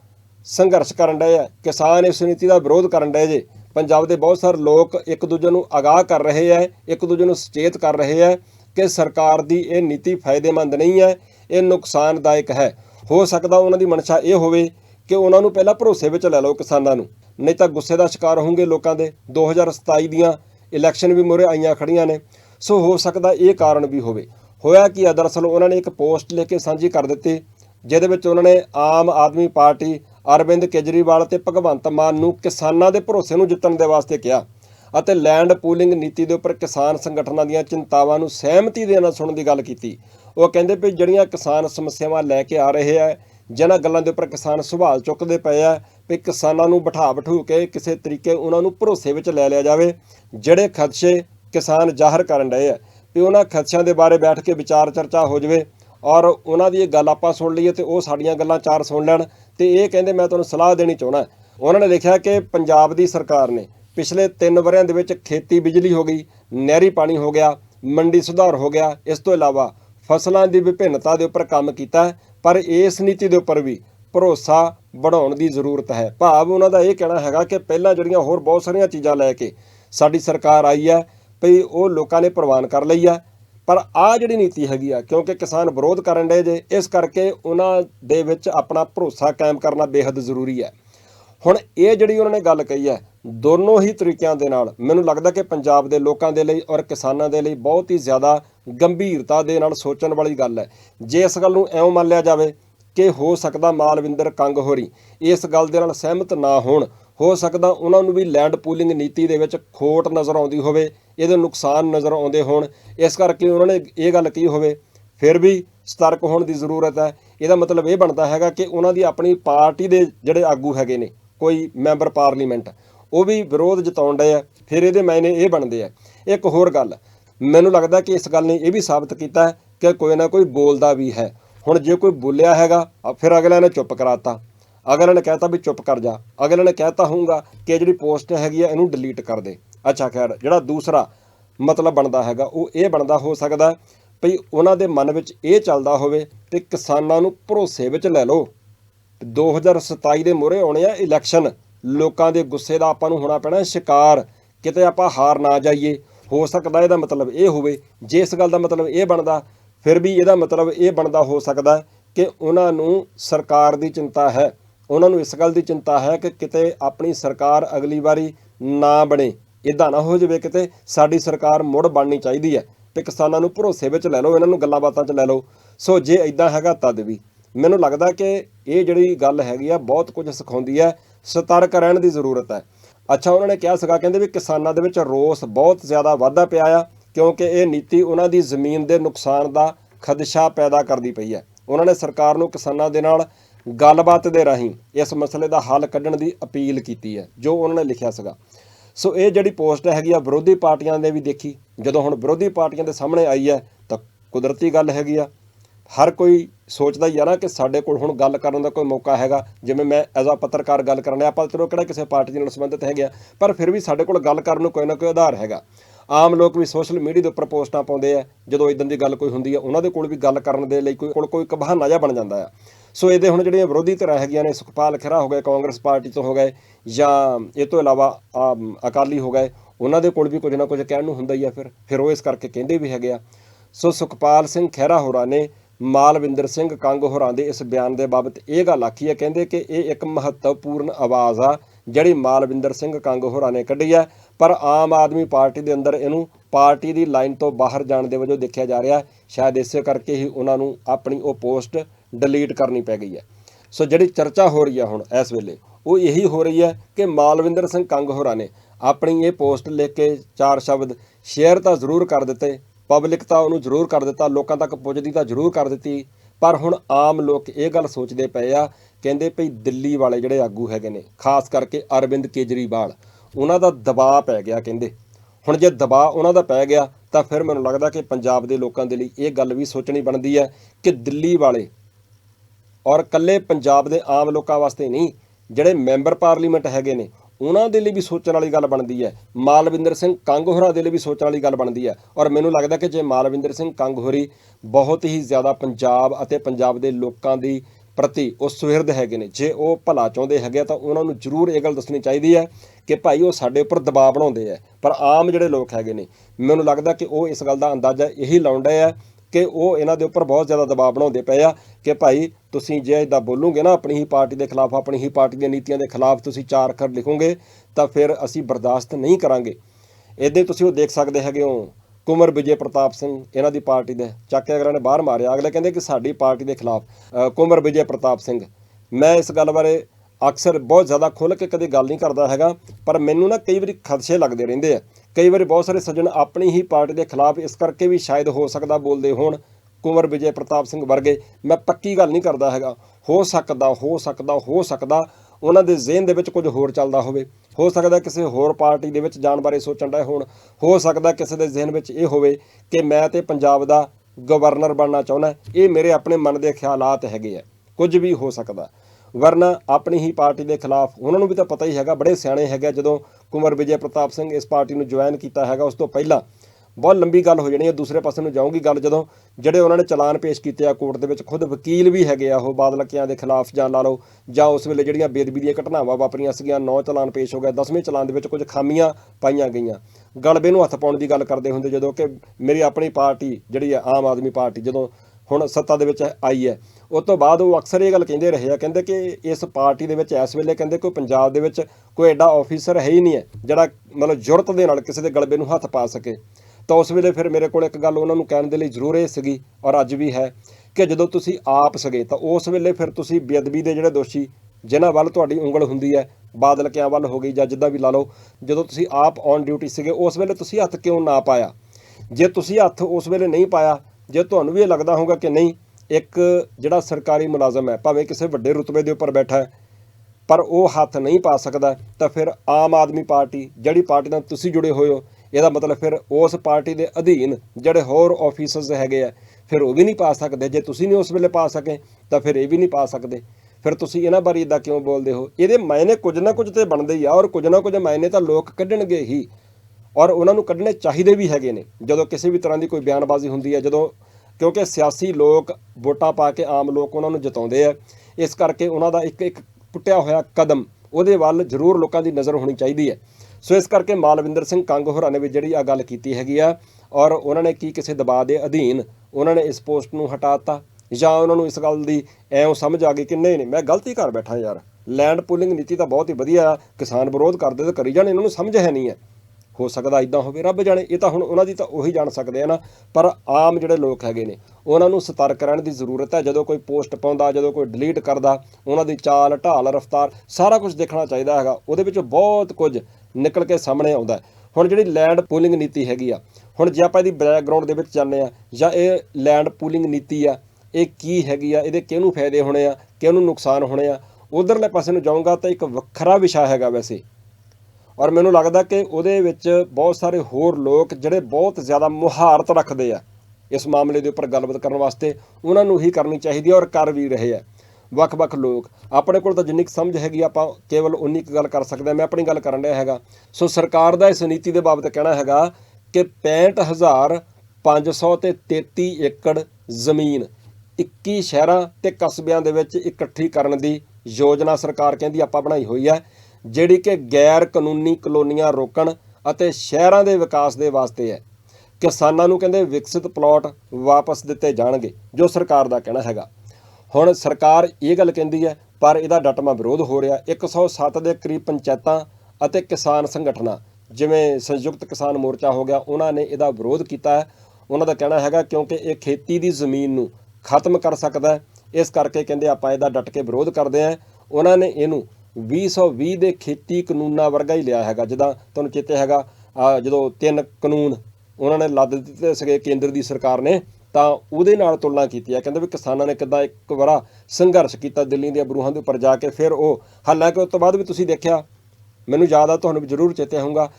ਸੰਘਰਸ਼ ਕਰਨ ਡਏ ਆ, ਕਿਸਾਨ ਇਸ ਨੀਤੀ ਦਾ ਵਿਰੋਧ ਕਰਨ ਡਏ ਜੇ। ਪੰਜਾਬ ਦੇ ਬਹੁਤ ਸਾਰੇ ਲੋਕ ਇੱਕ ਦੂਜੇ ਨੂੰ ਅਗਾਹ ਕਰ ਰਹੇ ਆ, ਇੱਕ ਦੂਜੇ ਨੂੰ ਸੁਚੇਤ ਕਰ ਰਹੇ ਆ। ਕਿ ਸਰਕਾਰ ਦੀ ਇਹ ਨੀਤੀ ਫਾਇਦੇਮੰਦ ਨਹੀਂ ਹੈ, ਇਹ ਨੁਕਸਾਨਦਾਇਕ ਹੈ। ਹੋ ਸਕਦਾ ਉਹਨਾਂ ਦੀ ਮਨਸ਼ਾ ਇਹ ਹੋਵੇ ਕਿ ਉਹਨਾਂ ਨੂੰ ਪਹਿਲਾਂ ਭਰੋਸੇ ਵਿੱਚ ਲੈ ਲਓ ਕਿਸਾਨਾਂ ਨੂੰ। ਨਹੀਂ ਤਾਂ ਗੁੱਸੇ ਦਾ ਸ਼ਿਕਾਰ ਹੋਣਗੇ ਲੋਕਾਂ ਦੇ। 2027 ਦੀਆਂ ਇਲੈਕਸ਼ਨ ਵੀ ਮੂਹਰੇ ਆਈਆਂ ਖੜੀਆਂ ਨੇ। ਸੋ ਹੋ ਸਕਦਾ ਇਹ ਕਾਰਨ ਵੀ ਹੋਵੇ। ਹੋਇਆ ਕਿ ਦਰਅਸਲ ਉਹਨਾਂ ਨੇ ਇੱਕ ਪੋਸਟ ਲਿਖ ਕੇ ਸਾਂਝੀ ਕਰ ਦਿੱਤੀ, ਜਿਹਦੇ ਵਿੱਚ ਉਹਨਾਂ ਨੇ ਆਮ ਆਦਮੀ ਪਾਰਟੀ ਅਰਵਿੰਦ ਕੇਜਰੀਵਾਲ ਤੇ ਭਗਵੰਤ ਮਾਨ ਨੂੰ ਕਿਸਾਨਾਂ ਦੇ ਭਰੋਸੇ ਨੂੰ ਜਿੱਤਣ ਦੇ ਵਾਸਤੇ ਕਿਹਾ। ਅਤੇ ਲੈਂਡ ਪੂਲਿੰਗ ਨੀਤੀ ਦੇ ਉੱਪਰ ਕਿਸਾਨ ਸੰਗਠਨਾਂ ਦੀਆਂ ਚਿੰਤਾਵਾਂ ਨੂੰ ਸਹਿਮਤੀ ਦੇ ਨਾਲ ਸੁਣਨ ਦੀ ਗੱਲ ਕੀਤੀ। ਉਹ ਕਹਿੰਦੇ ਵੀ ਜਿਹੜੀਆਂ ਕਿਸਾਨ ਸਮੱਸਿਆਵਾਂ ਲੈ ਕੇ ਆ ਰਹੇ ਆ, ਜਿਨ੍ਹਾਂ ਗੱਲਾਂ ਦੇ ਉੱਪਰ ਕਿਸਾਨ ਸਵਾਲ ਚੁੱਕਦੇ ਪਏ ਆ, ਵੀ ਕਿਸਾਨਾਂ ਨੂੰ ਬਿਠਾ ਬਿਠੂ ਕੇ ਕਿਸੇ ਤਰੀਕੇ ਉਹਨਾਂ ਨੂੰ ਭਰੋਸੇ ਵਿੱਚ ਲੈ ਲਿਆ ਜਾਵੇ, ਜਿਹੜੇ ਖਦਸ਼ੇ ਕਿਸਾਨ ਜ਼ਾਹਰ ਕਰਨ ਰਹੇ ਆ, ਵੀ ਉਹਨਾਂ ਖਦਸ਼ਿਆਂ ਦੇ ਬਾਰੇ ਬੈਠ ਕੇ ਵਿਚਾਰ ਚਰਚਾ ਹੋ ਜਾਵੇ ਔਰ ਉਹਨਾਂ ਦੀ ਇਹ ਗੱਲ ਆਪਾਂ ਸੁਣ ਲਈਏ ਤੇ ਉਹ ਸਾਡੀਆਂ ਗੱਲਾਂ ਚਾਰ ਸੁਣ ਲੈਣ। ਤੇ ਇਹ ਕਹਿੰਦੇ ਮੈਂ ਤੁਹਾਨੂੰ ਸਲਾਹ ਦੇਣੀ ਚਾਹੁੰਦਾ। ਉਹਨਾਂ ਨੇ ਲਿਖਿਆ ਕਿ ਪੰਜਾਬ ਦੀ ਸਰਕਾਰ ਨੇ ਪਿਛਲੇ 3 ਵਰਿਆਂ ਦੇ ਵਿੱਚ ਖੇਤੀ ਬਿਜਲੀ ਹੋ ਗਈ, ਨਹਿਰੀ ਪਾਣੀ ਹੋ ਗਿਆ, ਮੰਡੀ ਸੁਧਾਰ ਹੋ ਗਿਆ, ਇਸ ਤੋਂ ਇਲਾਵਾ ਫਸਲਾਂ ਦੀ ਵਿਭਿੰਨਤਾ ਦੇ ਉੱਪਰ ਕੰਮ ਕੀਤਾ ਪਰ ਇਸ ਨੀਤੀ ਦੇ ਉੱਪਰ ਵੀ ਭਰੋਸਾ ਵਧਾਉਣ ਦੀ ਜ਼ਰੂਰਤ ਹੈ। ਭਾਵ ਉਹਨਾਂ ਦਾ ਇਹ ਕਹਿਣਾ ਹੈਗਾ ਕਿ ਪਹਿਲਾਂ ਜਿਹੜੀਆਂ ਹੋਰ ਬਹੁਤ ਸਾਰੀਆਂ ਚੀਜ਼ਾਂ ਲੈ ਕੇ ਸਾਡੀ ਸਰਕਾਰ ਆਈ ਹੈ ਭਈ ਉਹ ਲੋਕਾਂ ਨੇ ਪ੍ਰਵਾਨ ਕਰ ਲਈ ਹੈ, ਪਰ ਆ ਜਿਹੜੀ ਨੀਤੀ ਹੈਗੀ ਆ, ਕਿਉਂਕਿ ਕਿਸਾਨ ਵਿਰੋਧ ਕਰਨ ਦੇ ਜੇ, ਇਸ ਕਰਕੇ ਉਹਨਾਂ ਦੇ ਵਿੱਚ ਆਪਣਾ ਭਰੋਸਾ ਕਾਇਮ ਕਰਨਾ ਬੇहद ਜ਼ਰੂਰੀ ਹੈ। ਹੁਣ ਇਹ ਜਿਹੜੀ ਉਹਨਾਂ ਨੇ ਗੱਲ ਕਹੀ ਹੈ, ਦੋਨੋਂ ਹੀ ਤਰੀਕਿਆਂ ਦੇ ਨਾਲ ਮੈਨੂੰ ਲੱਗਦਾ ਕਿ ਪੰਜਾਬ ਦੇ ਲੋਕਾਂ ਦੇ ਲਈ ਔਰ ਕਿਸਾਨਾਂ ਦੇ ਲਈ ਬਹੁਤ ਹੀ ਜ਼ਿਆਦਾ ਗੰਭੀਰਤਾ ਦੇ ਨਾਲ ਸੋਚਣ ਵਾਲੀ ਗੱਲ ਹੈ। ਜੇ ਇਸ ਗੱਲ ਨੂੰ ਐਉਂ ਮੰਨ ਲਿਆ ਜਾਵੇ ਕਿ ਹੋ ਸਕਦਾ ਮਾਲਵਿੰਦਰ ਕੰਗ ਹੋਰੀ ਇਸ ਗੱਲ ਦੇ ਨਾਲ ਸਹਿਮਤ ਨਾ ਹੋਣ, ਹੋ ਸਕਦਾ ਉਹਨਾਂ ਨੂੰ ਵੀ ਲੈਂਡ ਪੂਲਿੰਗ ਨੀਤੀ ਦੇ ਵਿੱਚ ਖੋਟ ਨਜ਼ਰ ਆਉਂਦੀ ਹੋਵੇ, ਇਹਦੇ ਨੁਕਸਾਨ ਨਜ਼ਰ ਆਉਂਦੇ ਹੋਣ, ਇਸ ਕਰਕੇ ਉਹਨਾਂ ਨੇ ਇਹ ਗੱਲ ਕੀ ਹੋਵੇ, ਫਿਰ ਵੀ ਸਤਰਕ ਹੋਣ ਦੀ ਜ਼ਰੂਰਤ ਹੈ। ਇਹਦਾ ਮਤਲਬ ਇਹ ਬਣਦਾ ਹੈਗਾ ਕਿ ਉਹਨਾਂ ਦੀ ਆਪਣੀ ਪਾਰਟੀ ਦੇ ਜਿਹੜੇ ਆਗੂ ਹੈਗੇ ਨੇ ਕੋਈ ਮੈਂਬਰ ਪਾਰਲੀਮੈਂਟ, ਉਹ ਵੀ ਵਿਰੋਧ ਜਤਾਉਣ ਡਏ ਆ, ਫਿਰ ਇਹਦੇ ਮਾਇਨੇ ਇਹ ਬਣਦੇ ਆ। ਇੱਕ ਹੋਰ ਗੱਲ, ਮੈਨੂੰ ਲੱਗਦਾ ਕਿ ਇਸ ਗੱਲ ਨੇ ਇਹ ਵੀ ਸਾਬਤ ਕੀਤਾ ਕਿ ਕੋਈ ਨਾ ਕੋਈ ਬੋਲਦਾ ਵੀ ਹੈ। ਹੁਣ ਜੇ ਕੋਈ ਬੋਲਿਆ ਹੈਗਾ ਫਿਰ ਅਗਲਿਆਂ ਨੇ ਚੁੱਪ ਕਰਾਤਾ। ਅਗਲੇ ਨੇ ਕਹਿਤਾ ਵੀ ਚੁੱਪ ਕਰ ਜਾ। ਅਗਲਿਆਂ ਨੇ ਕਹਿਤਾ ਹੋਊਗਾ ਕਿ ਇਹ ਜਿਹੜੀ ਪੋਸਟ ਹੈਗੀ ਆ, ਇਹਨੂੰ ਡਿਲੀਟ ਕਰ ਦੇ। ਅੱਛਾ, ਖੈਰ, ਜਿਹੜਾ ਦੂਸਰਾ ਮਤਲਬ ਬਣਦਾ ਹੈਗਾ, ਉਹ ਇਹ ਬਣਦਾ ਹੋ ਸਕਦਾ ਹੈ ਭਈ ਉਹਨਾਂ ਦੇ ਮਨ ਵਿੱਚ ਇਹ ਚੱਲਦਾ ਹੋਵੇ ਕਿ ਕਿਸਾਨਾਂ ਨੂੰ ਭਰੋਸੇ ਵਿੱਚ ਲੈ ਲਓ। 2027 ਦੇ ਮੂਹਰੇ ਆਉਣੇ ਆ ਇਲੈਕਸ਼ਨ। ਲੋਕਾਂ ਦੇ ਗੁੱਸੇ ਦਾ ਆਪਾਂ ਨੂੰ ਹੋਣਾ ਪੈਣਾ ਸ਼ਿਕਾਰ। ਕਿਤੇ ਆਪਾਂ ਹਾਰ ਨਾ ਜਾਈਏ। ਹੋ ਸਕਦਾ ਇਹਦਾ ਮਤਲਬ ਇਹ ਹੋਵੇ। ਜੇ ਇਸ ਗੱਲ ਦਾ ਮਤਲਬ ਇਹ ਬਣਦਾ, ਫਿਰ ਵੀ ਇਹਦਾ ਮਤਲਬ ਇਹ ਬਣਦਾ ਹੋ ਸਕਦਾ ਕਿ ਉਹਨਾਂ ਨੂੰ ਸਰਕਾਰ ਦੀ ਚਿੰਤਾ ਹੈ। ਉਹਨਾਂ ਨੂੰ ਇਸ ਗੱਲ ਦੀ ਚਿੰਤਾ ਹੈ ਕਿ ਕਿਤੇ ਆਪਣੀ ਸਰਕਾਰ ਅਗਲੀ ਵਾਰੀ ਨਾ ਬਣੇ। ਇਦਾਂ ਨਾ ਹੋ ਜਾਵੇ ਕਿਤੇ ਸਾਡੀ ਸਰਕਾਰ ਮੁੜ ਬਣਨੀ ਚਾਹੀਦੀ ਹੈ ਤੇ ਕਿਸਾਨਾਂ ਨੂੰ ਭਰੋਸੇ ਵਿੱਚ ਲੈ ਲਓ, ਇਹਨਾਂ ਨੂੰ ਗੱਲਾਂ ਬਾਤਾਂ 'ਚ ਲੈ ਲਓ। ਸੋ ਜੇ ਇਦਾਂ ਹੈਗਾ ਤਦ ਵੀ। ਮੈਨੂੰ ਲੱਗਦਾ ਕਿ ਇਹ ਜਿਹੜੀ ਗੱਲ ਹੈਗੀ ਆ, ਬਹੁਤ ਕੁਝ ਸਿਖਾਉਂਦੀ ਹੈ ਸਤਰਕ ਰਹਿਣ ਦੀ ਜ਼ਰੂਰਤ ਹੈ। ਅੱਛਾ, ਉਹਨਾਂ ਨੇ ਕਿਹਾ ਸੀਗਾ, ਕਹਿੰਦੇ ਵੀ ਕਿਸਾਨਾਂ ਦੇ ਵਿੱਚ ਰੋਸ ਬਹੁਤ ਜ਼ਿਆਦਾ ਵਾਧਾ ਪਿਆ ਆ, ਕਿਉਂਕਿ ਇਹ ਨੀਤੀ ਉਹਨਾਂ ਦੀ ਜ਼ਮੀਨ ਦੇ ਨੁਕਸਾਨ ਦਾ ਖਦਸ਼ਾ ਪੈਦਾ ਕਰਦੀ ਪਈ ਹੈ। ਉਹਨਾਂ ਨੇ ਸਰਕਾਰ ਨੂੰ ਕਿਸਾਨਾਂ ਦੇ ਨਾਲ ਗੱਲਬਾਤ ਦੇ ਰਾਹੀਂ ਇਸ ਮਸਲੇ ਦਾ ਹੱਲ ਕੱਢਣ ਦੀ ਅਪੀਲ ਕੀਤੀ ਹੈ, ਜੋ ਉਹਨਾਂ ਨੇ ਲਿਖਿਆ ਸੀਗਾ। ਸੋ ਇਹ ਜਿਹੜੀ ਪੋਸਟ ਹੈਗੀ ਆ, ਵਿਰੋਧੀ ਪਾਰਟੀਆਂ ਨੇ ਵੀ ਦੇਖੀ। ਜਦੋਂ ਹੁਣ ਵਿਰੋਧੀ ਪਾਰਟੀਆਂ ਦੇ ਸਾਹਮਣੇ ਆਈ ਹੈ, ਤਾਂ ਕੁਦਰਤੀ ਗੱਲ ਹੈਗੀ ਆ। ਹਰ ਕੋਈ ਸੋਚਦਾ ਹੀ ਆ ਨਾ ਕਿ ਸਾਡੇ ਕੋਲ ਹੁਣ ਗੱਲ ਕਰਨ ਦਾ ਕੋਈ ਮੌਕਾ ਹੈਗਾ। ਜਿਵੇਂ ਮੈਂ ਐਜ਼ ਆ ਪੱਤਰਕਾਰ ਗੱਲ ਕਰਨ ਡਿਆ, ਆਪਾਂ ਚਲੋ ਕਿਹੜਾ ਕਿਸੇ ਪਾਰਟੀ ਦੇ ਨਾਲ ਸੰਬੰਧਿਤ ਹੈਗੇ ਆ, ਪਰ ਫਿਰ ਵੀ ਸਾਡੇ ਕੋਲ ਗੱਲ ਕਰਨ ਨੂੰ ਕੋਈ ਨਾ ਕੋਈ ਆਧਾਰ ਹੈਗਾ। ਆਮ ਲੋਕ ਵੀ ਸੋਸ਼ਲ ਮੀਡੀਆ ਦੇ ਉੱਪਰ ਪੋਸਟਾਂ ਪਾਉਂਦੇ ਆ, ਜਦੋਂ ਇਦਾਂ ਦੀ ਗੱਲ ਕੋਈ ਹੁੰਦੀ ਆ, ਉਹਨਾਂ ਦੇ ਕੋਲ ਵੀ ਗੱਲ ਕਰਨ ਦੇ ਲਈ ਕੋਈ, ਕੋਲ ਕੋਈ ਇੱਕ ਬਹਾਨਾ ਜਿਹਾ ਬਣ ਜਾਂਦਾ ਆ। ਸੋ ਇਹਦੇ ਹੁਣ ਜਿਹੜੀਆਂ ਵਿਰੋਧੀ ਧਿਰਾਂ ਹੈਗੀਆਂ ਨੇ, ਸੁਖਪਾਲ ਖਹਿਰਾ ਹੋ ਗਏ, ਕਾਂਗਰਸ ਪਾਰਟੀ ਤੋਂ ਹੋ ਗਏ, ਜਾਂ ਇਹ ਤੋਂ ਇਲਾਵਾ ਅਕਾਲੀ ਹੋ ਗਏ, ਉਹਨਾਂ ਦੇ ਕੋਲ ਵੀ ਕੁਝ ਨਾ ਕੁਝ ਕਹਿਣ ਨੂੰ ਹੁੰਦਾ ਹੀ ਆ ਫਿਰ ਫਿਰ ਉਹ ਇਸ ਕਰਕੇ ਕਹਿੰਦੇ ਵੀ ਹੈਗੇ ਆ। ਸੋ ਸੁਖਪਾਲ ਸਿੰਘ ਖਹਿਰਾ ਹੋਰਾਂ ਨੇ ਮਾਲਵਿੰਦਰ ਸਿੰਘ ਕੰਗ ਹੋਰਾਂ ਦੇ ਇਸ ਬਿਆਨ ਦੇ ਬਾਬਤ ਇਹ ਗੱਲ ਆਖੀ ਹੈ, ਕਹਿੰਦੇ ਕਿ ਇਹ ਇੱਕ ਮਹੱਤਵਪੂਰਨ ਆਵਾਜ਼ ਆ ਜਿਹੜੀ ਮਾਲਵਿੰਦਰ ਸਿੰਘ ਕੰਗ ਹੋਰਾਂ ਨੇ ਕੱਢੀ ਹੈ, ਪਰ ਆਮ ਆਦਮੀ ਪਾਰਟੀ ਦੇ ਅੰਦਰ ਇਹਨੂੰ ਪਾਰਟੀ ਦੀ ਲਾਈਨ ਤੋਂ ਬਾਹਰ ਜਾਣ ਦੇ ਵਜੋਂ ਦੇਖਿਆ ਜਾ ਰਿਹਾ, ਸ਼ਾਇਦ ਇਸੇ ਕਰਕੇ ਹੀ ਉਹਨਾਂ ਨੂੰ ਆਪਣੀ ਉਹ ਪੋਸਟ ਡਿਲੀਟ ਕਰਨੀ ਪੈ ਗਈ ਹੈ। ਸੋ ਜਿਹੜੀ ਚਰਚਾ ਹੋ ਰਹੀ ਹੈ ਹੁਣ ਇਸ ਵੇਲੇ, ਉਹ ਇਹੀ ਹੋ ਰਹੀ ਹੈ ਕਿ ਮਾਲਵਿੰਦਰ ਸਿੰਘ ਕੰਗ ਹੋਰਾਂ ਨੇ ਆਪਣੀ ਇਹ ਪੋਸਟ ਲਿਖ ਕੇ ਚਾਰ ਸ਼ਬਦ ਸ਼ੇਅਰ ਤਾਂ ਜ਼ਰੂਰ ਕਰ ਦਿੱਤੇ ਪਬਲਿਕ ਤਾਂ ਉਹਨੂੰ ਜ਼ਰੂਰ ਕਰ ਦਿੱਤਾ, ਲੋਕਾਂ ਤੱਕ ਪੁੱਜਦੀ ਤਾਂ ਜ਼ਰੂਰ ਕਰ ਦਿੱਤੀ। ਪਰ ਹੁਣ ਆਮ ਲੋਕ ਇਹ ਗੱਲ ਸੋਚਦੇ ਪਏ ਆ, ਕਹਿੰਦੇ ਭਈ ਦਿੱਲੀ ਵਾਲੇ ਜਿਹੜੇ ਆਗੂ ਹੈਗੇ ਨੇ, ਖਾਸ ਕਰਕੇ ਅਰਵਿੰਦ ਕੇਜਰੀਵਾਲ, ਉਹਨਾਂ ਦਾ ਦਬਾਅ ਪੈ ਗਿਆ ਕਹਿੰਦੇ। ਹੁਣ ਜੇ ਦਬਾਅ ਉਹਨਾਂ ਦਾ ਪੈ ਗਿਆ, ਤਾਂ ਫਿਰ ਮੈਨੂੰ ਲੱਗਦਾ ਕਿ ਪੰਜਾਬ ਦੇ ਲੋਕਾਂ ਦੇ ਲਈ ਇਹ ਗੱਲ ਵੀ ਸੋਚਣੀ ਬਣਦੀ ਹੈ ਕਿ ਦਿੱਲੀ ਵਾਲੇ ਔਰ ਕੱਲੇ ਪੰਜਾਬ ਦੇ ਆਮ ਲੋਕਾਂ ਵਾਸਤੇ ਨਹੀਂ, ਜਿਹੜੇ ਮੈਂਬਰ ਪਾਰਲੀਮੈਂਟ ਹੈਗੇ ਨੇ ਉਹਨਾਂ ਦੇ ਲਈ ਵੀ ਸੋਚਣ ਵਾਲੀ ਗੱਲ ਬਣਦੀ ਹੈ। ਮਾਲਵਿੰਦਰ ਸਿੰਘ ਕੰਗ ਹੋਰਾਂ ਦੇ ਲਈ ਵੀ ਸੋਚਣ ਵਾਲੀ ਗੱਲ ਬਣਦੀ ਹੈ। ਔਰ ਮੈਨੂੰ ਲੱਗਦਾ ਕਿ ਜੇ ਮਾਲਵਿੰਦਰ ਸਿੰਘ ਕੰਗ ਹੋਰੀ ਬਹੁਤ ਹੀ ਜ਼ਿਆਦਾ ਪੰਜਾਬ ਅਤੇ ਪੰਜਾਬ ਦੇ ਲੋਕਾਂ ਦੀ ਪ੍ਰਤੀ ਉਹ ਸੁਹਿਰਦ ਹੈਗੇ ਨੇ, ਜੇ ਉਹ ਭਲਾ ਚਾਹੁੰਦੇ ਹੈਗੇ ਆ, ਤਾਂ ਉਹਨਾਂ ਨੂੰ ਜ਼ਰੂਰ ਇਹ ਗੱਲ ਦੱਸਣੀ ਚਾਹੀਦੀ ਹੈ ਕਿ ਭਾਈ ਉਹ ਸਾਡੇ ਉੱਪਰ ਦਬਾਅ ਬਣਾਉਂਦੇ ਆ। ਪਰ ਆਮ ਜਿਹੜੇ ਲੋਕ ਹੈਗੇ ਨੇ, ਮੈਨੂੰ ਲੱਗਦਾ ਕਿ ਉਹ ਇਸ ਗੱਲ ਦਾ ਅੰਦਾਜ਼ਾ ਇਹੀ ਲਾਉਂਦੇ ਆ ਕਿ ਉਹ ਇਹਨਾਂ ਦੇ ਉੱਪਰ ਬਹੁਤ ਜ਼ਿਆਦਾ ਦਬਾਅ ਬਣਾਉਂਦੇ ਪਏ ਆ ਕਿ ਭਾਈ ਤੁਸੀਂ ਜੇ ਇਦਾਂ ਬੋਲੋਗੇ ਨਾ ਆਪਣੀ ਹੀ ਪਾਰਟੀ ਦੇ ਖਿਲਾਫ ਆਪਣੀ ਹੀ ਪਾਰਟੀ ਦੀਆਂ ਨੀਤੀਆਂ ਦੇ ਖਿਲਾਫ ਤੁਸੀਂ ਚਾਰ ਅੱਖਰ ਲਿਖੋਗੇ ਤਾਂ ਫਿਰ ਅਸੀਂ ਬਰਦਾਸ਼ਤ ਨਹੀਂ ਕਰਾਂਗੇ। ਇਹਦੇ ਤੁਸੀਂ ਉਹ ਦੇਖ ਸਕਦੇ ਹੈਗੇ ਹੋ ਕੁਮਰ ਵਿਜੇ ਪ੍ਰਤਾਪ ਸਿੰਘ ਇਹਨਾਂ ਦੀ ਪਾਰਟੀ ਦੇ ਚੱਕ ਕੇ ਅਗਰਾਂ ਨੇ ਬਾਹਰ ਮਾਰਿਆ। ਅਗਲੇ ਕਹਿੰਦੇ ਕਿ ਸਾਡੀ ਪਾਰਟੀ ਦੇ ਖਿਲਾਫ ਅ, ਕੁਮਰ ਵਿਜੇ ਪ੍ਰਤਾਪ ਸਿੰਘ। ਮੈਂ ਇਸ ਗੱਲ ਬਾਰੇ ਅਕਸਰ ਬਹੁਤ ਜ਼ਿਆਦਾ ਖੁੱਲ੍ਹ ਕੇ ਕਦੇ ਗੱਲ ਨਹੀਂ ਕਰਦਾ ਹੈਗਾ ਪਰ ਮੈਨੂੰ ਨਾ ਕਈ ਵਾਰੀ ਖਦਸ਼ੇ ਲੱਗਦੇ ਰਹਿੰਦੇ ਆ। ਕਈ ਵਾਰੀ ਬਹੁਤ ਸਾਰੇ ਸੱਜਣ ਆਪਣੀ ਹੀ ਪਾਰਟੀ ਦੇ ਖਿਲਾਫ ਇਸ ਕਰਕੇ ਵੀ ਸ਼ਾਇਦ ਹੋ ਸਕਦਾ ਬੋਲਦੇ ਹੋਣ ਕੁੰਵਰ ਵਿਜੇ ਪ੍ਰਤਾਪ ਸਿੰਘ ਵਰਗੇ। ਮੈਂ ਪੱਕੀ ਗੱਲ ਨਹੀਂ ਕਰਦਾ ਹੈਗਾ। ਹੋ ਸਕਦਾ ਹੋ ਸਕਦਾ ਹੋ ਸਕਦਾ ਉਹਨਾਂ ਦੇ ਜ਼ਿਹਨ ਦੇ ਵਿੱਚ ਕੁਝ ਹੋਰ ਚੱਲਦਾ ਹੋਵੇ। ਹੋ ਸਕਦਾ ਕਿਸੇ ਹੋਰ ਪਾਰਟੀ ਦੇ ਵਿੱਚ ਜਾਣ ਬਾਰੇ ਸੋਚਣ ਦਾ ਹੋਣ। ਹੋ ਸਕਦਾ ਕਿਸੇ ਦੇ ਜ਼ਿਹਨ ਵਿੱਚ ਇਹ ਹੋਵੇ ਕਿ ਮੈਂ ਤੇ ਪੰਜਾਬ ਦਾ ਗਵਰਨਰ ਬਣਨਾ ਚਾਹੁੰਦਾ ਇਹ ਮੇਰੇ ਆਪਣੇ ਮਨ ਦੇ ਖਿਆਲਾਤ ਹੈਗੇ ਆ। ਕੁਝ ਵੀ ਹੋ ਸਕਦਾ। ਵਰਨਾ ਆਪਣੀ ਹੀ ਪਾਰਟੀ ਦੇ ਖਿਲਾਫ ਉਹਨਾਂ ਨੂੰ ਵੀ ਤਾਂ ਪਤਾ ਹੀ ਹੈਗਾ ਬੜੇ ਸਿਆਣੇ ਹੈਗੇ ਆ, ਜਦੋਂ ਕੁੰਵਰ ਵਿਜੇ ਪ੍ਰਤਾਪ ਸਿੰਘ ਇਸ ਪਾਰਟੀ ਨੂੰ ਜੁਆਇਨ ਕੀਤਾ ਹੈਗਾ। ਉਸ ਤੋਂ ਪਹਿਲਾਂ ਬਹੁਤ ਲੰਬੀ ਗੱਲ ਹੋ ਜਾਣੀ ਹੈ। ਦੂਸਰੇ ਪਾਸੇ ਨੂੰ ਜਾਊਂਗੀ ਗੱਲ ਜਦੋਂ ਜਿਹੜੇ ਉਹਨਾਂ ਨੇ ਚਲਾਨ ਪੇਸ਼ ਕੀਤੇ ਆ ਕੋਰਟ ਦੇ ਵਿੱਚ। ਖੁਦ ਵਕੀਲ ਵੀ ਹੈਗੇ ਆ ਉਹ ਬਾਦਲਕਿਆਂ ਦੇ ਖਿਲਾਫ ਜਾਂ ਲਾ ਲਓ, ਜਾਂ ਉਸ ਵੇਲੇ ਜਿਹੜੀਆਂ ਬੇਦਬੀ ਦੀਆਂ ਘਟਨਾਵਾਂ ਵਾਪਰੀਆਂ ਸੀਗੀਆਂ, ਨੌ ਚਲਾਨ ਪੇਸ਼ ਹੋ ਗਿਆ 10ਵੇਂ ਚਲਾਨ ਦੇ ਵਿੱਚ ਕੁਝ ਖਾਮੀਆਂ ਪਾਈਆਂ ਗਈਆਂ। ਗਲਬੇ ਨੂੰ ਹੱਥ ਪਾਉਣ ਦੀ ਗੱਲ ਕਰਦੇ ਹੁੰਦੇ ਜਦੋਂ ਕਿ ਮੇਰੀ ਆਪਣੀ ਪਾਰਟੀ ਜਿਹੜੀ ਆ, ਆਮ ਆਦਮੀ ਪਾਰਟੀ, ਜਦੋਂ ਹੁਣ ਸੱਤਾ ਦੇ ਵਿੱਚ ਆਈ ਹੈ। ਉਸ ਤੋਂ ਬਾਅਦ ਉਹ ਅਕਸਰ ਇਹ ਗੱਲ ਕਹਿੰਦੇ ਰਹੇ ਆ, ਕਹਿੰਦੇ ਕਿ ਇਸ ਪਾਰਟੀ ਦੇ ਵਿੱਚ ਇਸ ਵੇਲੇ ਕਹਿੰਦੇ ਕੋਈ ਪੰਜਾਬ ਦੇ ਵਿੱਚ ਕੋਈ ਐਡਾ ਆਫੀਸਰ ਹੈ ਹੀ ਨਹੀਂ ਹੈ, ਜਿਹੜਾ ਮਤਲਬ ਜੁਰਤ ਦੇ ਨਾਲ ਕਿਸੇ ਦੇ ਗਲਬੇ ਨੂੰ ਹੱਥ ਪਾ ਸਕੇ। ਤਾਂ ਉਸ ਵੇਲੇ ਫਿਰ ਮੇਰੇ ਕੋਲ ਇੱਕ ਗੱਲ ਉਹਨਾਂ ਨੂੰ ਕਹਿਣ ਦੇ ਲਈ ਜ਼ਰੂਰ ਇਹ ਸੀਗੀ, ਔਰ ਅੱਜ ਵੀ ਹੈ, ਕਿ ਜਦੋਂ ਤੁਸੀਂ ਆਪ ਸਗੇ, ਤਾਂ ਉਸ ਵੇਲੇ ਫਿਰ ਤੁਸੀਂ ਬੇਅਦਬੀ ਦੇ ਜਿਹੜੇ ਦੋਸ਼ੀ, ਜਿਨ੍ਹਾਂ ਵੱਲ ਤੁਹਾਡੀ ਉਂਗਲ ਹੁੰਦੀ ਹੈ, ਬਾਦਲ ਕਿਆਂ ਵੱਲ ਹੋ ਗਈ ਜਾਂ ਜਿੱਦਾਂ ਵੀ ਲਾ ਲਓ, ਜਦੋਂ ਤੁਸੀਂ ਆਪ ਔਨ ਡਿਊਟੀ ਸੀਗੇ, ਉਸ ਵੇਲੇ ਤੁਸੀਂ ਹੱਥ ਕਿਉਂ ਨਾ ਪਾਇਆ? ਜੇ ਤੁਸੀਂ ਹੱਥ ਉਸ ਵੇਲੇ ਨਹੀਂ ਪਾਇਆ ਜੇ ਤੁਹਾਨੂੰ ਵੀ ਇਹ ਲੱਗਦਾ ਹੋਊਗਾ ਕਿ ਨਹੀਂ, ਇੱਕ ਜਿਹੜਾ ਸਰਕਾਰੀ ਮੁਲਾਜ਼ਮ ਹੈ, ਭਾਵੇਂ ਕਿਸੇ ਵੱਡੇ ਰੁਤਬੇ ਦੇ ਉੱਪਰ ਬੈਠਾ ਹੈ, ਪਰ ਉਹ ਹੱਥ ਨਹੀਂ ਪਾ ਸਕਦਾ, ਤਾਂ ਫਿਰ ਆਮ ਆਦਮੀ ਪਾਰਟੀ, ਜਿਹੜੀ ਪਾਰਟੀ ਨਾਲ ਤੁਸੀਂ ਜੁੜੇ ਹੋਏ ਹੋ, ਇਹਦਾ ਮਤਲਬ ਫਿਰ ਉਸ ਪਾਰਟੀ ਦੇ ਅਧੀਨ ਜਿਹੜੇ ਹੋਰ ਆਫੀਸਰਸ ਹੈਗੇ ਆ, ਫਿਰ ਉਹ ਵੀ ਨਹੀਂ ਪਾ ਸਕਦੇ। ਜੇ ਤੁਸੀਂ ਨਹੀਂ ਉਸ ਵੇਲੇ ਪਾ ਸਕੇ, ਤਾਂ ਫਿਰ ਇਹ ਵੀ ਨਹੀਂ ਪਾ ਸਕਦੇ। ਫਿਰ ਤੁਸੀਂ ਇਹਨਾਂ ਬਾਰੇ ਇਦਾਂ ਕਿਉਂ ਬੋਲਦੇ ਹੋ? ਇਹਦੇ ਮਾਇਨੇ ਕੁਝ ਨਾ ਕੁਝ ਤੇ ਬਣਦੇ ਹੀ ਆ, ਔਰ ਕੁਝ ਨਾ ਕੁਝ ਮਾਇਨੇ ਤਾਂ ਲੋਕ ਕੱਢਣਗੇ ਹੀ। ਔਰ ਉਹਨਾਂ ਨੂੰ ਕੱਢਣੇ ਚਾਹੀਦੇ ਵੀ ਹੈਗੇ ਨੇ। ਜਦੋਂ ਕਿਸੇ ਵੀ ਤਰ੍ਹਾਂ ਦੀ ਕੋਈ ਬਿਆਨਬਾਜ਼ੀ ਹੁੰਦੀ ਹੈ, ਜਦੋਂ ਕਿਉਂਕਿ ਸਿਆਸੀ ਲੋਕ ਵੋਟਾਂ ਪਾ ਕੇ ਆਮ ਲੋਕ ਉਹਨਾਂ ਨੂੰ ਜਿਤਾਉਂਦੇ ਆ, ਇਸ ਕਰਕੇ ਉਹਨਾਂ ਦਾ ਇੱਕ ਇੱਕ ਪੁੱਟਿਆ ਹੋਇਆ ਕਦਮ ਉਹਦੇ ਵੱਲ ਜ਼ਰੂਰ ਲੋਕਾਂ ਦੀ ਨਜ਼ਰ ਹੋਣੀ ਚਾਹੀਦੀ ਹੈ। ਸੋ ਇਸ ਕਰਕੇ ਮਾਲਵਿੰਦਰ ਸਿੰਘ ਕੰਗ ਹੋਰਾਂ ਨੇ ਵੀ ਜਿਹੜੀ ਆ ਗੱਲ ਕੀਤੀ ਹੈਗੀ ਆ, ਔਰ ਉਹਨਾਂ ਨੇ ਕੀ ਕਿਸੇ ਦਬਾਅ ਦੇ ਅਧੀਨ ਉਹਨਾਂ ਨੇ ਇਸ ਪੋਸਟ ਨੂੰ ਹਟਾਤਾ ਜਾਂ ਉਹਨਾਂ ਨੂੰ ਇਸ ਗੱਲ ਦੀ ਐਂ ਸਮਝ ਆ ਗਈ ਕਿ ਨਹੀਂ ਨਹੀਂ, ਮੈਂ ਗਲਤੀ ਕਰ ਬੈਠਾ ਯਾਰ। ਲੈਂਡ ਪੂਲਿੰਗ ਨੀਤੀ ਤਾਂ ਬਹੁਤ ਹੀ ਵਧੀਆ ਆ ਕਿਸਾਨ ਵਿਰੋਧ ਕਰਦੇ ਤਾਂ ਕਰੀ ਜਾਣ, ਇਹਨਾਂ ਨੂੰ ਸਮਝ ਹੈ ਨਹੀਂ ਹੈ। ਹੋ ਸਕਦਾ ਇਦਾਂ ਹੋਵੇ, ਰੱਬ ਜਾਣੇ, ਇਹ ਤਾਂ ਹੁਣ ਉਹਨਾਂ ਦੀ ਤਾਂ ਉਹੀ ਜਾਣ ਸਕਦੇ ਆ ਨਾ, ਪਰ ਆਮ ਜਿਹੜੇ ਲੋਕ ਹੈਗੇ ਨੇ, ਉਹਨਾਂ ਨੂੰ ਸਤਰਕ ਰਹਿਣ ਦੀ ਜ਼ਰੂਰਤ ਹੈ, ਜਦੋਂ ਕੋਈ ਪੋਸਟ ਪਾਉਂਦਾ, ਜਦੋਂ ਕੋਈ ਡਿਲੀਟ ਕਰਦਾ, ਉਹਨਾਂ ਦੀ ਚਾਲ, ਢਾਲ, ਰਫ਼ਤਾਰ, ਸਾਰਾ ਕੁਝ ਦੇਖਣਾ ਚਾਹੀਦਾ ਹੈਗਾ, ਉਹਦੇ ਵਿੱਚੋਂ ਬਹੁਤ ਕੁਝ ਨਿਕਲ ਕੇ ਸਾਹਮਣੇ ਆਉਂਦਾ ਹੁਣ ਜਿਹੜੀ ਲੈਂਡ ਪੂਲਿੰਗ ਨੀਤੀ ਹੈਗੀ ਆ, ਹੁਣ ਜੇ ਆਪਾਂ ਇਹਦੀ ਬੈਕਗ੍ਰਾਉਂਡ ਦੇ ਵਿੱਚ ਜਾਂਦੇ ਆ, ਜਾਂ ਇਹ ਲੈਂਡ ਪੂਲਿੰਗ ਨੀਤੀ ਆ, ਇਹ ਕੀ ਹੈਗੀ ਆ, ਇਹਦੇ ਕਿਹਨੂੰ ਫਾਇਦੇ ਹੋਣੇ ਆ, ਕਿਹਨੂੰ ਨੁਕਸਾਨ ਹੋਣੇ ਆ, ਉਧਰਲੇ ਪਾਸੇ ਨੂੰ ਜਾਊਂਗਾ ਤਾਂ ਇੱਕ ਵੱਖਰਾ ਵਿਸ਼ਾ ਹੈਗਾ ਵੈਸੇ ਔਰ ਮੈਨੂੰ ਲੱਗਦਾ ਕਿ ਉਹਦੇ ਵਿੱਚ ਬਹੁਤ ਸਾਰੇ ਹੋਰ ਲੋਕ ਜਿਹੜੇ ਬਹੁਤ ਜ਼ਿਆਦਾ ਮੁਹਾਰਤ ਰੱਖਦੇ ਆ ਇਸ ਮਾਮਲੇ ਦੇ ਉੱਪਰ ਗੱਲਬਾਤ ਕਰਨ ਵਾਸਤੇ, ਉਹਨਾਂ ਨੂੰ ਹੀ ਕਰਨੀ ਚਾਹੀਦੀ ਹੈ ਔਰ ਕਰ ਵੀ ਰਹੇ ਆ। ਵੱਖ-ਵੱਖ ਲੋਕ, ਆਪਣੇ ਕੋਲ ਤਾਂ ਜਿੰਨੀ ਕੁ ਸਮਝ ਹੈਗੀ ਆਪਾਂ ਕੇਵਲ ਉਨੀ ਕੁ ਗੱਲ ਕਰ ਸਕਦੇ ਹਾਂ ਮੈਂ ਆਪਣੀ ਗੱਲ ਕਰਨ ਰਿਹਾ ਹੈਗਾ। ਸੋ ਸਰਕਾਰ ਦਾ ਇਸ ਨੀਤੀ ਦੇ ਬਾਬਤ ਕਹਿਣਾ ਹੈਗਾ ਕਿ 65500 ਤੇ 33 ਏਕੜ ਜ਼ਮੀਨ 21 ਸ਼ਹਿਰਾਂ ਤੇ ਕਸਬਿਆਂ ਦੇ ਵਿੱਚ ਇਕੱਠੀ ਕਰਨ ਦੀ ਯੋਜਨਾ ਸਰਕਾਰ ਕਹਿੰਦੀ ਆਪਾਂ ਬਣਾਈ ਹੋਈ ਹੈ ਜਿਹੜੀ ਕਿ ਗੈਰ ਕਾਨੂੰਨੀ ਕਲੋਨੀਆਂ ਰੋਕਣ ਅਤੇ ਸ਼ਹਿਰਾਂ ਦੇ ਵਿਕਾਸ ਦੇ ਵਾਸਤੇ ਹੈ। ਕਿਸਾਨਾਂ ਨੂੰ ਕਹਿੰਦੇ ਵਿਕਸਿਤ ਪਲਾਟ ਵਾਪਸ ਦਿੱਤੇ ਜਾਣਗੇ, ਜੋ ਸਰਕਾਰ ਦਾ ਕਹਿਣਾ ਹੈਗਾ। ਹੁਣ ਸਰਕਾਰ ਇਹ ਗੱਲ ਕਹਿੰਦੀ ਹੈ, ਪਰ ਇਹਦਾ ਡਟਮਾ ਵਿਰੋਧ ਹੋ ਰਿਹਾ। 107 ਦੇ ਕਰੀਬ ਪੰਚਾਇਤਾਂ ਅਤੇ ਕਿਸਾਨ ਸੰਗਠਨਾਂ, ਜਿਵੇਂ ਸੰਯੁਕਤ ਕਿਸਾਨ ਮੋਰਚਾ ਹੋ ਗਿਆ, ਉਹਨਾਂ ਨੇ ਇਹਦਾ ਵਿਰੋਧ ਕੀਤਾ ਹੈ। ਉਹਨਾਂ ਦਾ ਕਹਿਣਾ ਹੈਗਾ, ਕਿਉਂਕਿ ਇਹ ਖੇਤੀ ਦੀ ਜ਼ਮੀਨ ਨੂੰ ਖਤਮ ਕਰ ਸਕਦਾ ਹੈ। ਇਸ ਕਰਕੇ ਕਹਿੰਦੇ ਆਪਾਂ ਇਹਦਾ ਡਟ ਕੇ ਵਿਰੋਧ ਕਰਦੇ ਹਾਂ। ਉਹਨਾਂ ਨੇ ਇਹਨੂੰ 2020 ਦੇ ਖੇਤੀ ਕਾਨੂੰਨਾਂ ਵਰਗਾ ਹੀ ਲਿਆ ਹੈਗਾ, ਜਿੱਦਾਂ ਤੁਹਾਨੂੰ ਚੇਤੇ ਹੈਗਾ ਜਦੋਂ ਤਿੰਨ ਕਾਨੂੰਨ ਉਹਨਾਂ ਨੇ ਲੱਦ ਦਿੱਤੇ ਸੀਗੇ, ਕੇਂਦਰ ਦੀ ਸਰਕਾਰ ਨੇ, ਤਾਂ ਉਹਦੇ ਨਾਲ ਤੁਲਨਾ ਕੀਤੀ ਹੈ। ਕਹਿੰਦੇ ਵੀ ਕਿਸਾਨਾਂ ਨੇ ਕਿੱਦਾਂ ਇੱਕ ਵਾਰਾ ਸੰਘਰਸ਼ ਕੀਤਾ ਦਿੱਲੀ ਦੀਆਂ ਬਰੂਹਾਂ ਦੇ ਉੱਪਰ ਜਾ ਕੇ, ਫਿਰ ਉਹ ਹਾਲਾਂਕਿ ਉਸ ਤੋਂ ਬਾਅਦ ਵੀ ਤੁਸੀਂ ਦੇਖਿਆ? ਮੈਨੂੰ ਯਾਦ ਆ, ਤੁਹਾਨੂੰ ਵੀ ਜ਼ਰੂਰ ਚੇਤੇ ਹੋਊਗਾ।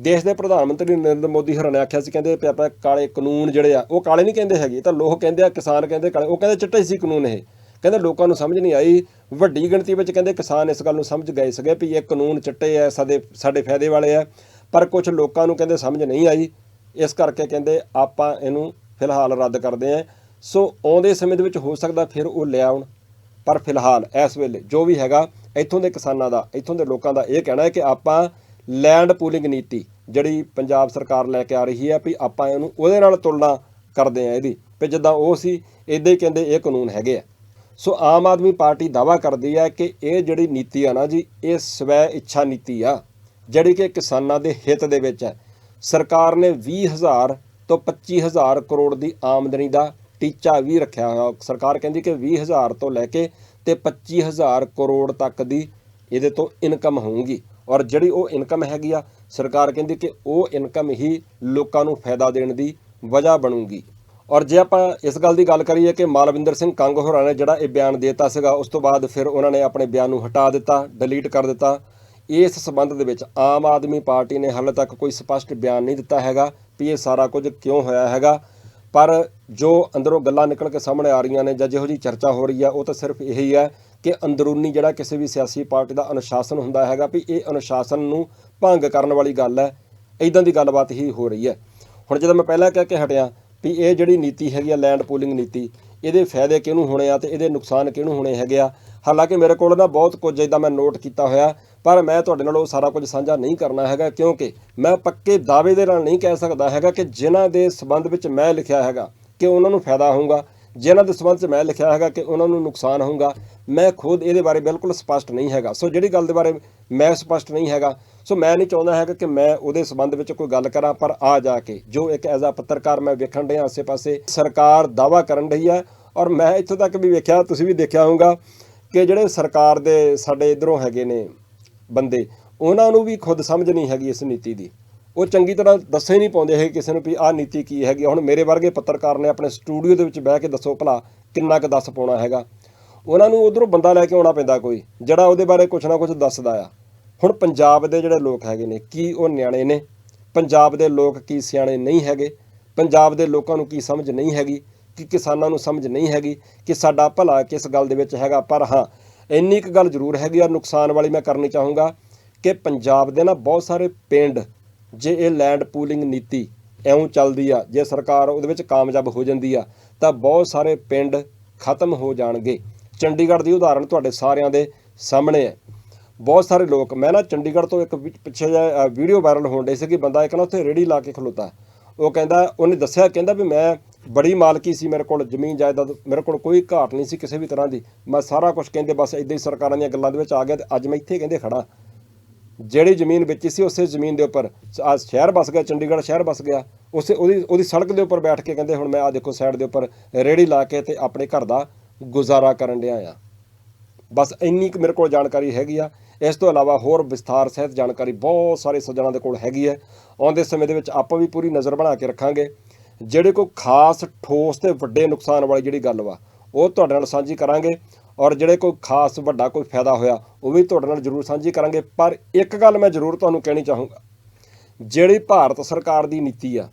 ਦੇਸ਼ ਦੇ ਪ੍ਰਧਾਨ ਮੰਤਰੀ ਨਰਿੰਦਰ ਮੋਦੀ ਹੋਰਾਂ ਨੇ ਆਖਿਆ ਸੀ, ਕਹਿੰਦੇ ਵੀ ਆਪਾਂ ਕਾਲੇ ਕਾਨੂੰਨ ਜਿਹੜੇ ਆ, ਉਹ ਕਾਲੇ ਨਹੀਂ ਕਹਿੰਦੇ ਹੈਗੇ ਤਾਂ ਲੋਕ ਕਹਿੰਦੇ ਆ, ਕਿਸਾਨ ਕਹਿੰਦੇ ਕਾਲੇ, ਉਹ ਕਹਿੰਦੇ ਚਿੱਟੇ ਸੀ ਕਾਨੂੰਨ ਇਹ। ਕਹਿੰਦੇ ਲੋਕਾਂ ਨੂੰ ਸਮਝ ਨਹੀਂ ਆਈ। ਵੱਡੀ ਗਿਣਤੀ ਵਿੱਚ ਕਹਿੰਦੇ ਕਿਸਾਨ ਇਸ ਗੱਲ ਨੂੰ ਸਮਝ ਗਏ ਸੀਗੇ ਵੀ ਇਹ ਕਾਨੂੰਨ ਚਿੱਟੇ ਆ, ਸਾਡੇ ਸਾਡੇ ਫਾਇਦੇ ਵਾਲੇ ਆ, ਪਰ ਕੁਝ ਲੋਕਾਂ ਨੂੰ ਕਹਿੰਦੇ ਸਮਝ ਨਹੀਂ ਆਈ। ਇਸ ਕਰਕੇ ਕਹਿੰਦੇ ਆਪਾਂ ਇਹਨੂੰ ਫਿਲਹਾਲ ਰੱਦ ਕਰਦੇ ਆਂ। ਸੋ ਆਉਂਦੇ ਸਮੇਂ ਦੇ ਵਿੱਚ ਹੋ ਸਕਦਾ ਫਿਰ ਉਹ ਲੈ ਆਉਣ, ਪਰ ਫਿਲਹਾਲ ਇਸ ਵੇਲੇ ਜੋ ਵੀ ਹੈਗਾ, ਇੱਥੋਂ ਦੇ ਕਿਸਾਨਾਂ ਦਾ, ਇੱਥੋਂ ਦੇ ਲੋਕਾਂ ਦਾ ਇਹ ਕਹਿਣਾ ਹੈ ਕਿ ਆਪਾਂ ਲੈਂਡ ਪੂਲਿੰਗ ਨੀਤੀ ਜਿਹੜੀ ਪੰਜਾਬ ਸਰਕਾਰ ਲੈ ਕੇ ਆ ਰਹੀ ਹੈ ਵੀ ਆਪਾਂ ਇਹਨੂੰ ਉਹਦੇ ਨਾਲ ਤੁਲਨਾ ਕਰਦੇ ਆ ਇਹਦੀ। ਵੀ ਜਿੱਦਾਂ ਉਹ ਸੀ ਇਦਾਂ ਹੀ ਕਹਿੰਦੇ ਇਹ ਕਾਨੂੰਨ ਹੈਗੇ ਆ। ਸੋ ਆਮ ਆਦਮੀ ਪਾਰਟੀ ਦਾਵਾ ਕਰਦੀ ਹੈ ਕਿ ਇਹ ਜਿਹੜੀ ਨੀਤੀ ਆ ਨਾ ਜੀ, ਇਹ ਸਵੈ ਇੱਛਾ ਨੀਤੀ ਆ, ਜਿਹੜੀ ਕਿ ਕਿਸਾਨਾਂ ਦੇ ਹਿੱਤ ਦੇ ਵਿੱਚ ਹੈ। ਸਰਕਾਰ ਨੇ 20000 ਤੋਂ 25000 ਕਰੋੜ ਦੀ ਆਮਦਨੀ ਦਾ ਟੀਚਾ ਵੀ ਰੱਖਿਆ ਹੋਇਆ। ਸਰਕਾਰ ਕਹਿੰਦੀ ਕਿ 20000 ਤੋਂ ਲੈ ਕੇ ਤੇ 25000 ਕਰੋੜ ਤੱਕ ਦੀ ਇਹਦੇ ਤੋਂ ਇਨਕਮ ਹੋਊਗੀ। ਔਰ ਜਿਹੜੀ ਉਹ ਇਨਕਮ ਹੈਗੀ ਆ, ਸਰਕਾਰ ਕਹਿੰਦੀ ਕਿ ਉਹ ਇਨਕਮ ਹੀ ਲੋਕਾਂ ਨੂੰ ਫਾਇਦਾ ਦੇਣ ਦੀ ਵਜ੍ਹਾ ਬਣੂਗੀ। ਔਰ ਜੇ ਆਪਾਂ ਇਸ ਗੱਲ ਦੀ ਗੱਲ ਕਰੀਏ ਕਿ ਮਾਲਵਿੰਦਰ ਸਿੰਘ ਕੰਗ ਹੋਰਾਂ ਨੇ ਜਿਹੜਾ ਇਹ ਬਿਆਨ ਦਿੱਤਾ ਸੀਗਾ, ਉਸ ਤੋਂ ਬਾਅਦ ਫਿਰ ਉਹਨਾਂ ਨੇ ਆਪਣੇ ਬਿਆਨ ਨੂੰ ਹਟਾ ਦਿੱਤਾ ਡਿਲੀਟ ਕਰ ਦਿੱਤਾ। ਇਸ ਸਬੰਧ ਦੇ ਵਿੱਚ ਆਮ ਆਦਮੀ ਪਾਰਟੀ ਨੇ ਹਾਲੇ ਤੱਕ ਕੋਈ ਸਪਸ਼ਟ ਬਿਆਨ ਨਹੀਂ ਦਿੱਤਾ ਹੈਗਾ ਵੀ ਇਹ ਸਾਰਾ ਕੁਝ ਕਿਉਂ ਹੋਇਆ ਹੈਗਾ। ਪਰ ਜੋ ਅੰਦਰੋਂ ਗੱਲਾਂ ਨਿਕਲ ਕੇ ਸਾਹਮਣੇ ਆ ਰਹੀਆਂ ਨੇ ਜਾਂ ਜਿਹੋ ਜੀ ਚਰਚਾ ਹੋ ਰਹੀ ਆ, ਉਹ ਤਾਂ ਸਿਰਫ ਇਹੀ ਹੈ ਕਿ ਅੰਦਰੂਨੀ ਜਿਹੜਾ ਕਿਸੇ ਵੀ ਸਿਆਸੀ ਪਾਰਟੀ ਦਾ ਅਨੁਸ਼ਾਸਨ ਹੁੰਦਾ ਹੈਗਾ ਵੀ ਇਹ ਅਨੁਸ਼ਾਸਨ ਨੂੰ ਭੰਗ ਕਰਨ ਵਾਲੀ ਗੱਲ ਹੈ। ਇਦਾਂ ਦੀ ਗੱਲਬਾਤ ਹੀ ਹੋ ਰਹੀ ਹੈ। ਹੁਣ ਜਦੋਂ ਮੈਂ ਪਹਿਲਾਂ ਕਹਿ ਕੇ ਹਟਿਆ ਵੀ ਇਹ ਜਿਹੜੀ ਨੀਤੀ ਹੈਗੀ ਆ ਲੈਂਡ ਪੂਲਿੰਗ ਨੀਤੀ, ਇਹਦੇ ਫਾਇਦੇ ਕਿਹਨੂੰ ਹੋਣੇ ਆ ਤੇ ਇਹਦੇ ਨੁਕਸਾਨ ਕਿਹਨੂੰ ਹੋਣੇ ਹੈਗੇ ਆ? ਹਾਲਾਂਕਿ ਮੇਰੇ ਕੋਲ ਨਾ ਬਹੁਤ ਕੁਝ ਇਦਾਂ ਮੈਂ ਨੋਟ ਕੀਤਾ ਹੋਇਆ, ਪਰ ਮੈਂ ਤੁਹਾਡੇ ਨਾਲ ਉਹ ਸਾਰਾ ਕੁਝ ਸਾਂਝਾ ਨਹੀਂ ਕਰਨਾ ਹੈਗਾ, ਕਿਉਂਕਿ ਮੈਂ ਪੱਕੇ ਦਾਅਵੇ ਦੇ ਨਾਲ ਨਹੀਂ ਕਹਿ ਸਕਦਾ ਹੈਗਾ ਕਿ ਜਿਨ੍ਹਾਂ ਦੇ ਸਬੰਧ ਵਿੱਚ ਮੈਂ ਲਿਖਿਆ ਹੈਗਾ ਕਿ ਉਹਨਾਂ ਨੂੰ ਫਾਇਦਾ ਹੋਊਗਾ, ਜਿਨ੍ਹਾਂ ਦੇ ਸਬੰਧ 'ਚ ਮੈਂ ਲਿਖਿਆ ਹੈਗਾ ਕਿ ਉਹਨਾਂ ਨੂੰ ਨੁਕਸਾਨ ਹੋਊਗਾ। ਮੈਂ ਖੁਦ ਇਹਦੇ ਬਾਰੇ ਬਿਲਕੁਲ ਸਪਸ਼ਟ ਨਹੀਂ ਹੈਗਾ। ਸੋ ਜਿਹੜੀ ਗੱਲ ਦੇ ਬਾਰੇ ਮੈਂ ਸਪਸ਼ਟ ਨਹੀਂ ਹੈਗਾ। ਸੋ ਮੈਂ ਨਹੀਂ ਚਾਹੁੰਦਾ ਹੈਗਾ ਕਿ ਮੈਂ ਉਹਦੇ ਸਬੰਧ ਵਿੱਚ ਕੋਈ ਗੱਲ ਕਰਾਂ, ਪਰ ਆ ਜਾ ਕੇ ਜੋ ਇੱਕ ਐਜ਼ ਆ ਪੱਤਰਕਾਰ ਮੈਂ ਵੇਖਣ ਡਿਆ ਆਸੇ-ਪਾਸੇ, ਸਰਕਾਰ ਦਾਵਾ ਕਰਨ ਰਹੀ ਹੈ ਔਰ ਮੈਂ ਇੱਥੋਂ ਤੱਕ ਵੀ ਵੇਖਿਆ, ਤੁਸੀਂ ਵੀ ਦੇਖਿਆ ਹੋਊਗਾ ਕਿ ਜਿਹੜੇ ਸਰਕਾਰ ਦੇ ਸਾਡੇ ਇਧਰੋਂ ਹੈਗੇ ਨੇ ਬੰਦੇ, ਉਹਨਾਂ ਨੂੰ ਵੀ ਖੁਦ ਸਮਝ ਨਹੀਂ ਹੈਗੀ ਇਸ ਨੀਤੀ ਦੀ। ਉਹ ਚੰਗੀ ਤਰ੍ਹਾਂ ਦੱਸੇ ਨਹੀਂ ਪਾਉਂਦੇ ਹੈ ਕਿਸੇ ਨੂੰ ਵੀ ਆਹ ਨੀਤੀ ਕੀ ਹੈਗੀ। ਹੁਣ ਮੇਰੇ ਵਰਗੇ ਪੱਤਰਕਾਰ ਨੇ ਆਪਣੇ ਸਟੂਡੀਓ ਦੇ ਵਿੱਚ ਬਹਿ ਕੇ ਦੱਸੋ ਭਲਾ ਕਿੰਨਾ ਕੁ ਦੱਸ ਪਾਉਣਾ ਹੈਗਾ। ਉਹਨਾਂ ਨੂੰ ਉਧਰੋਂ ਬੰਦਾ ਲੈ ਕੇ ਆਉਣਾ ਪੈਂਦਾ ਕੋਈ, ਜਿਹੜਾ ਉਹਦੇ ਬਾਰੇ ਕੁਝ ਨਾ ਕੁਝ ਦੱਸਦਾ ਆ। ਹੁਣ ਪੰਜਾਬ ਦੇ ਜਿਹੜੇ ਲੋਕ ਹੈਗੇ ਨੇ, ਕੀ ਉਹ ਨਿਆਣੇ ਨੇ? ਪੰਜਾਬ ਦੇ ਲੋਕ ਕੀ ਸਿਆਣੇ ਨਹੀਂ ਹੈਗੇ? ਪੰਜਾਬ ਦੇ ਲੋਕਾਂ ਨੂੰ ਕੀ ਸਮਝ ਨਹੀਂ ਹੈਗੀ? ਕਿ ਕਿਸਾਨਾਂ ਨੂੰ ਸਮਝ ਨਹੀਂ ਹੈਗੀ ਕਿ ਸਾਡਾ ਭਲਾ ਕਿਸ ਗੱਲ ਦੇ ਵਿੱਚ ਹੈਗਾ? ਪਰ ਹਾਂ, ਇੰਨੀ ਕੁ ਗੱਲ ਜ਼ਰੂਰ ਹੈਗੀ ਆ, ਨੁਕਸਾਨ ਵਾਲੀ ਮੈਂ ਕਰਨੀ ਚਾਹੂੰਗਾ ਕਿ ਪੰਜਾਬ ਦੇ ਨਾ ਬਹੁਤ ਸਾਰੇ ਪਿੰਡ, ਜੇ ਇਹ ਲੈਂਡ ਪੂਲਿੰਗ ਨੀਤੀ ਐਉਂ ਚੱਲਦੀ ਆ, ਜੇ ਸਰਕਾਰ ਉਹਦੇ ਵਿੱਚ ਕਾਮਯਾਬ ਹੋ ਜਾਂਦੀ ਆ, ਤਾਂ ਬਹੁਤ ਸਾਰੇ ਪਿੰਡ ਖਤਮ ਹੋ ਜਾਣਗੇ। ਚੰਡੀਗੜ੍ਹ ਦੀ ਉਦਾਹਰਣ ਤੁਹਾਡੇ ਸਾਰਿਆਂ ਦੇ ਸਾਹਮਣੇ ਹੈ। ਬਹੁਤ ਸਾਰੇ ਲੋਕ, ਮੈਂ ਨਾ ਚੰਡੀਗੜ੍ਹ ਤੋਂ ਇੱਕ ਪਿੱਛੇ ਜਿਹਾ ਵੀਡੀਓ ਵਾਇਰਲ ਹੋਣ ਡਈ ਸੀ ਕਿ ਬੰਦਾ ਇੱਕ ਨਾ ਉੱਥੇ ਰੇੜੀ ਲਾ ਕੇ ਖਲੋਤਾ। ਉਹ ਕਹਿੰਦਾ, ਉਹਨੇ ਦੱਸਿਆ, ਕਹਿੰਦਾ ਵੀ ਮੈਂ ਬੜੀ ਮਾਲਕੀ ਸੀ ਮੇਰੇ ਕੋਲ, ਜ਼ਮੀਨ ਜਾਇਦਾਦ ਮੇਰੇ ਕੋਲ ਕੋਈ ਘਾਟ ਨਹੀਂ ਸੀ ਕਿਸੇ ਵੀ ਤਰ੍ਹਾਂ ਦੀ। ਮੈਂ ਸਾਰਾ ਕੁਝ ਕਹਿੰਦੇ, ਬਸ ਇਦਾਂ ਹੀ ਸਰਕਾਰਾਂ ਦੀਆਂ ਗੱਲਾਂ ਦੇ ਵਿੱਚ ਆ ਗਿਆ ਤੇ ਅੱਜ ਮੈਂ ਇੱਥੇ ਕਹਿੰਦੇ ਖੜਾ ਜਿਹੜੀ ਜ਼ਮੀਨ ਵੇਚੀ ਸੀ ਉਸੇ ਜ਼ਮੀਨ ਦੇ ਉੱਪਰ ਆ ਸ਼ਹਿਰ ਬਸ ਗਿਆ, ਚੰਡੀਗੜ੍ਹ ਸ਼ਹਿਰ ਬਸ ਗਿਆ। ਉਸੇ ਉਹਦੀ ਉਹਦੀ ਸੜਕ ਦੇ ਉੱਪਰ ਬੈਠ ਕੇ ਕਹਿੰਦੇ, ਹੁਣ ਮੈਂ ਆ ਦੇਖੋ ਸਾਈਡ ਦੇ ਉੱਪਰ ਰੇੜੀ ਲਾ ਕੇ ਤੇ ਆਪਣੇ ਘਰ ਦਾ ਗੁਜ਼ਾਰਾ ਕਰਨ ਡਿਆ ਆ। ਬਸ ਇੰਨੀ ਕੁ ਮੇਰੇ ਕੋਲ ਜਾਣਕਾਰੀ ਹੈਗੀ ਆ। ਇਸ ਤੋਂ ਇਲਾਵਾ ਹੋਰ ਵਿਸਥਾਰ ਸਹਿਤ ਜਾਣਕਾਰੀ ਬਹੁਤ ਸਾਰੇ ਸੱਜਣਾਂ ਦੇ ਕੋਲ ਹੈਗੀ ਹੈ ਆਉਂਦੇ ਸਮੇਂ ਦੇ ਵਿੱਚ ਆਪਾਂ ਵੀ ਪੂਰੀ ਨਜ਼ਰ ਬਣਾ ਕੇ ਰੱਖਾਂਗੇ। ਜਿਹੜੇ ਕੋਈ ਖਾਸ ਠੋਸ ਤੇ ਵੱਡੇ ਨੁਕਸਾਨ ਵਾਲੀ ਜਿਹੜੀ ਗੱਲ ਵਾ, ਉਹ ਤੁਹਾਡੇ ਨਾਲ ਸਾਂਝੀ ਕਰਾਂਗੇ। ਔਰ ਜਿਹੜੇ ਕੋਈ ਖਾਸ ਵੱਡਾ ਕੋਈ ਫਾਇਦਾ ਹੋਇਆ, ਉਹ ਵੀ ਤੁਹਾਡੇ ਨਾਲ ਜ਼ਰੂਰ ਸਾਂਝੀ ਕਰਾਂਗੇ। ਪਰ ਇੱਕ ਗੱਲ ਮੈਂ ਜ਼ਰੂਰ ਤੁਹਾਨੂੰ ਕਹਿਣੀ ਚਾਹੂੰਗਾ। ਜਿਹੜੀ ਭਾਰਤ ਸਰਕਾਰ ਦੀ ਨੀਤੀ ਆ,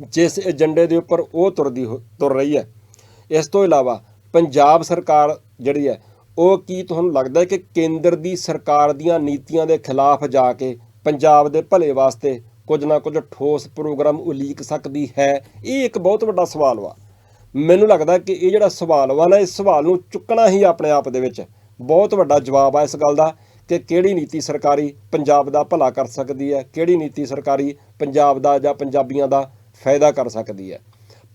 ਜਿਸ ਏਜੰਡੇ ਦੇ ਉੱਪਰ ਉਹ ਤੁਰਦੀ ਹੋ- ਤੁਰ ਰਹੀ ਹੈ ਇਸ ਤੋਂ ਇਲਾਵਾ ਪੰਜਾਬ ਸਰਕਾਰ ਜਿਹੜੀ ਹੈ, ਉਹ ਕੀ ਤੁਹਾਨੂੰ ਲੱਗਦਾ ਹੈ ਕਿ ਕੇਂਦਰ ਦੀ ਸਰਕਾਰ ਦੀਆਂ ਨੀਤੀਆਂ ਦੇ ਖਿਲਾਫ ਜਾ ਕੇ ਪੰਜਾਬ ਦੇ ਭਲੇ ਵਾਸਤੇ ਕੁਝ ਨਾ ਕੁਝ ਠੋਸ ਪ੍ਰੋਗਰਾਮ ਉਲੀਕ ਸਕਦੀ ਹੈ? ਇਹ ਇੱਕ ਬਹੁਤ ਵੱਡਾ ਸਵਾਲ ਵਾ। ਮੈਨੂੰ ਲੱਗਦਾ ਕਿ ਇਹ ਜਿਹੜਾ ਸਵਾਲ ਵਾ ਨਾ, ਇਸ ਸਵਾਲ ਨੂੰ ਚੁੱਕਣਾ ਹੀ ਆਪਣੇ ਆਪ ਦੇ ਵਿੱਚ ਬਹੁਤ ਵੱਡਾ ਜਵਾਬ ਆ ਇਸ ਗੱਲ ਦਾ ਕਿ ਕਿਹੜੀ ਨੀਤੀ ਸਰਕਾਰੀ ਪੰਜਾਬ ਦਾ ਭਲਾ ਕਰ ਸਕਦੀ ਹੈ, ਕਿਹੜੀ ਨੀਤੀ ਸਰਕਾਰੀ ਪੰਜਾਬ ਦਾ ਜਾਂ ਪੰਜਾਬੀਆਂ ਦਾ ਫਾਇਦਾ ਕਰ ਸਕਦੀ ਹੈ।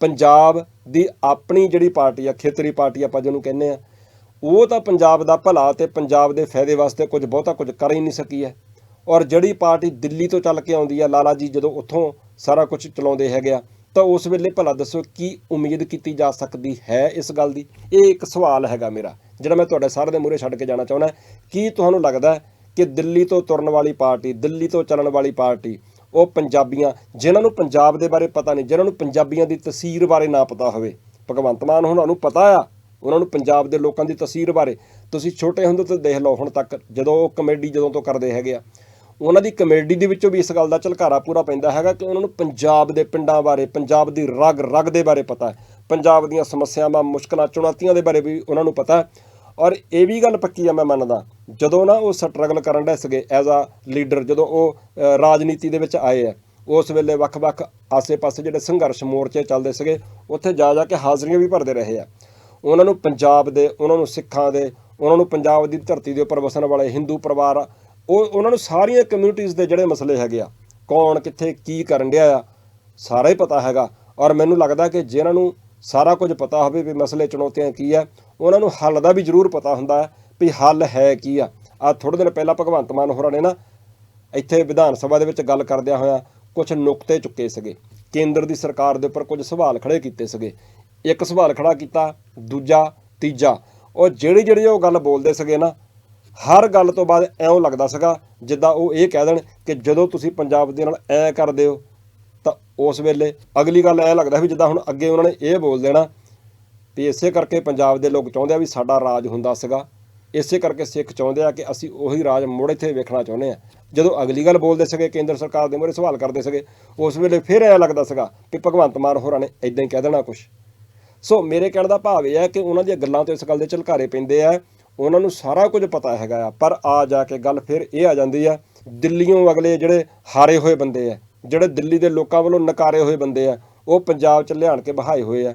ਪੰਜਾਬ ਦੀ ਆਪਣੀ ਜਿਹੜੀ ਪਾਰਟੀ ਆ, ਖੇਤਰੀ ਪਾਰਟੀ ਆਪਾਂ ਜਿਹਨੂੰ ਕਹਿੰਦੇ ਆ, ਉਹ ਤਾਂ ਪੰਜਾਬ ਦਾ ਭਲਾ ਤੇ ਪੰਜਾਬ ਦੇ ਫਾਇਦੇ ਵਾਸਤੇ ਕੁਝ ਬਹੁਤਾ ਕੁਝ ਕਰ ਹੀ ਨਹੀਂ ਸਕੀ ਹੈ। ਔਰ ਜਿਹੜੀ ਪਾਰਟੀ ਦਿੱਲੀ ਤੋਂ ਚੱਲ ਕੇ ਆਉਂਦੀ ਆ, ਲਾਲਾ ਜੀ ਜਦੋਂ ਉੱਥੋਂ ਸਾਰਾ ਕੁਝ ਚਲਾਉਂਦੇ ਹੈਗੇ ਆ, ਤਾਂ ਉਸ ਵੇਲੇ ਭਲਾ ਦੱਸੋ ਕੀ ਉਮੀਦ ਕੀਤੀ ਜਾ ਸਕਦੀ ਹੈ ਇਸ ਗੱਲ ਦੀ? ਇਹ ਇੱਕ ਸਵਾਲ ਹੈਗਾ ਮੇਰਾ, ਜਿਹੜਾ ਮੈਂ ਤੁਹਾਡੇ ਸਾਰੇ ਦੇ ਮੂਹਰੇ ਛੱਡ ਕੇ ਜਾਣਾ ਚਾਹੁੰਦਾ। ਕੀ ਤੁਹਾਨੂੰ ਲੱਗਦਾ ਕਿ ਦਿੱਲੀ ਤੋਂ ਤੁਰਨ ਵਾਲੀ ਪਾਰਟੀ, ਦਿੱਲੀ ਤੋਂ ਚੱਲਣ ਵਾਲੀ ਪਾਰਟੀ ਉਹ ਪੰਜਾਬੀਆਂ, ਜਿਨ੍ਹਾਂ ਨੂੰ ਪੰਜਾਬ ਦੇ ਬਾਰੇ ਪਤਾ ਨਹੀਂ, ਜਿਨ੍ਹਾਂ ਨੂੰ ਪੰਜਾਬੀਆਂ ਦੀ ਤਸਵੀਰ ਬਾਰੇ ਨਾ ਪਤਾ ਹੋਵੇ। ਭਗਵੰਤ ਮਾਨ ਉਹਨਾਂ ਨੂੰ ਪਤਾ ਆ, ਉਹਨਾਂ ਨੂੰ ਪੰਜਾਬ ਦੇ ਲੋਕਾਂ ਦੀ ਤਸਵੀਰ ਬਾਰੇ। ਤੁਸੀਂ ਛੋਟੇ ਹੁੰਦੇ ਤੋਂ ਦੇਖ ਲਓ ਹੁਣ ਤੱਕ, ਜਦੋਂ ਉਹ ਕਮੇਡੀ ਜਦੋਂ ਤੋਂ ਕਰਦੇ ਹੈਗੇ ਆ। ਉਹਨਾਂ ਦੀ ਕਮੇਡੀ ਦੇ ਵਿੱਚੋਂ ਵੀ ਇਸ ਗੱਲ ਦਾ ਝਲਕਾਰਾ ਪੂਰਾ ਪੈਂਦਾ ਹੈਗਾ ਕਿ ਉਹਨਾਂ ਨੂੰ ਪੰਜਾਬ ਦੇ ਪਿੰਡਾਂ ਬਾਰੇ, ਪੰਜਾਬ ਦੀ ਰਗ ਰਗ ਦੇ ਬਾਰੇ ਪਤਾ ਹੈ। ਪੰਜਾਬ ਦੀਆਂ ਸਮੱਸਿਆਵਾਂ, ਮੁਸ਼ਕਲਾਂ, ਚੁਣੌਤੀਆਂ ਦੇ ਬਾਰੇ ਵੀ ਉਹਨਾਂ ਨੂੰ ਪਤਾ ਹੈ। ਔਰ ਇਹ ਵੀ ਗੱਲ ਪੱਕੀ ਆ ਮੈਂ ਮੰਨਦਾ, ਜਦੋਂ ਨਾ ਉਹ ਸਟਰਗਲ ਕਰਨ ਡੈ ਸੀਗੇ ਐਜ਼ ਆ ਲੀਡਰ ਜਦੋਂ ਉਹ ਰਾਜਨੀਤੀ ਦੇ ਵਿੱਚ ਆਏ ਆ, ਉਸ ਵੇਲੇ ਵੱਖ-ਵੱਖ ਆਸੇ-ਪਾਸੇ ਜਿਹੜੇ ਸੰਘਰਸ਼ ਮੋਰਚੇ ਚੱਲਦੇ ਸੀਗੇ, ਉੱਥੇ ਜਾ ਜਾ ਕੇ ਹਾਜ਼ਰੀਆਂ ਵੀ ਭਰਦੇ ਰਹੇ ਆ। ਉਹਨਾਂ ਨੂੰ ਪੰਜਾਬ ਦੇ, ਉਹਨਾਂ ਨੂੰ ਸਿੱਖਾਂ ਦੇ, ਉਹਨਾਂ ਨੂੰ ਪੰਜਾਬ ਦੀ ਧਰਤੀ ਦੇ ਉੱਪਰ ਵਸਣ ਵਾਲੇ ਹਿੰਦੂ ਪਰਿਵਾਰ, ਉਹ, ਉਹਨਾਂ ਨੂੰ ਸਾਰੀਆਂ ਕਮਿਊਨਿਟੀਜ਼ ਦੇ ਜਿਹੜੇ ਮਸਲੇ ਹੈਗੇ ਆ, ਕੌਣ ਕਿੱਥੇ ਕੀ ਕਰਨ ਡਿਆ ਆ, ਸਾਰਾ ਹੀ ਪਤਾ ਹੈਗਾ। ਔਰ ਮੈਨੂੰ ਲੱਗਦਾ ਕਿ ਜਿਹਨਾਂ ਨੂੰ ਸਾਰਾ ਕੁਝ ਪਤਾ ਹੋਵੇ ਵੀ ਮਸਲੇ ਚੁਣੌਤੀਆਂ ਕੀ ਆ, ਉਹਨਾਂ ਨੂੰ ਹੱਲ ਦਾ ਵੀ ਜ਼ਰੂਰ ਪਤਾ ਹੁੰਦਾ ਹੈ ਵੀ ਹੱਲ ਹੈ ਕੀ ਆ। ਆ ਥੋੜੇ ਦਿਨ ਪਹਿਲਾਂ ਭਗਵੰਤ ਮਾਨ ਹੋਰਾਂ ਨੇ ਨਾ ਇੱਥੇ ਵਿਧਾਨ ਸਭਾ ਦੇ ਵਿੱਚ ਗੱਲ ਕਰਦਿਆਂ ਹੋਇਆ ਕੁਝ ਨੁਕਤੇ ਚੁੱਕੇ ਸੀਗੇ। ਕੇਂਦਰ ਦੀ ਸਰਕਾਰ ਦੇ ਉੱਪਰ ਕੁਝ ਸਵਾਲ ਖੜੇ ਕੀਤੇ ਸੀਗੇ। ਇੱਕ ਸਵਾਲ ਖੜਾ ਕੀਤਾ, ਦੂਜਾ, ਤੀਜਾ। ਉਹ ਜਿਹੜੀ ਜਿਹੜੀ ਉਹ ਗੱਲ ਬੋਲਦੇ ਸੀਗੇ ਨਾ, ਹਰ ਗੱਲ ਤੋਂ ਬਾਅਦ ਐਂ ਲੱਗਦਾ ਸੀਗਾ ਜਿੱਦਾਂ ਉਹ ਇਹ ਕਹਿ ਦੇਣ ਕਿ ਜਦੋਂ ਤੁਸੀਂ ਪੰਜਾਬ ਦੇ ਨਾਲ ਐ ਕਰਦੇ ਹੋ ਤਾਂ ਉਸ ਵੇਲੇ ਅਗਲੀ ਗੱਲ ਐ ਲੱਗਦਾ ਵੀ ਜਿੱਦਾਂ ਹੁਣ ਅੱਗੇ ਉਹਨਾਂ ਨੇ ਇਹ ਬੋਲ ਦੇਣਾ ਵੀ ਇਸੇ ਕਰਕੇ ਪੰਜਾਬ ਦੇ ਲੋਕ ਚਾਹੁੰਦੇ ਆ ਵੀ ਸਾਡਾ ਰਾਜ ਹੁੰਦਾ ਸੀਗਾ। ਇਸੇ ਕਰਕੇ ਸਿੱਖ ਚਾਹੁੰਦੇ ਆ ਕਿ ਅਸੀਂ ਉਹੀ ਰਾਜ ਮੁੜ ਇੱਥੇ ਵੇਖਣਾ ਚਾਹੁੰਦੇ ਆ। ਜਦੋਂ ਅਗਲੀ ਗੱਲ ਬੋਲਦੇ ਸੀਗੇ, ਕੇਂਦਰ ਸਰਕਾਰ ਦੇ ਮੂਹਰੇ ਸਵਾਲ ਕਰਦੇ ਸੀਗੇ, ਉਸ ਵੇਲੇ ਫਿਰ ਐ ਲੱਗਦਾ ਸੀਗਾ ਵੀ ਭਗਵੰਤ ਮਾਨ ਹੋਰਾਂ ਨੇ ਇਦਾਂ ਹੀ ਕਹਿ ਦੇਣਾ ਕੁਝ ਸੋ ਮੇਰੇ ਕਹਿਣ ਦਾ ਭਾਵ ਇਹ ਹੈ ਕਿ ਉਹਨਾਂ ਦੀਆਂ ਗੱਲਾਂ ਤੋਂ ਇਸ ਗੱਲ ਦੇ ਝਲਕਾਰੇ ਪੈਂਦੇ ਆ, ਉਹਨਾਂ ਨੂੰ ਸਾਰਾ ਕੁਝ ਪਤਾ ਹੈਗਾ ਆ, ਪਰ ਆ ਜਾ ਕੇ ਗੱਲ ਫਿਰ ਇਹ ਆ ਜਾਂਦੀ ਆ, ਦਿੱਲੀੋਂ ਅਗਲੇ ਜਿਹੜੇ ਹਾਰੇ ਹੋਏ ਬੰਦੇ ਆ ਜਿਹੜੇ ਦਿੱਲੀ ਦੇ ਲੋਕਾਂ ਵੱਲੋਂ ਨਕਾਰੇ ਹੋਏ ਬੰਦੇ ਆ, ਉਹ ਪੰਜਾਬ 'ਚ ਲਿਆਣ ਕੇ ਬਹਾਏ ਹੋਏ ਆ।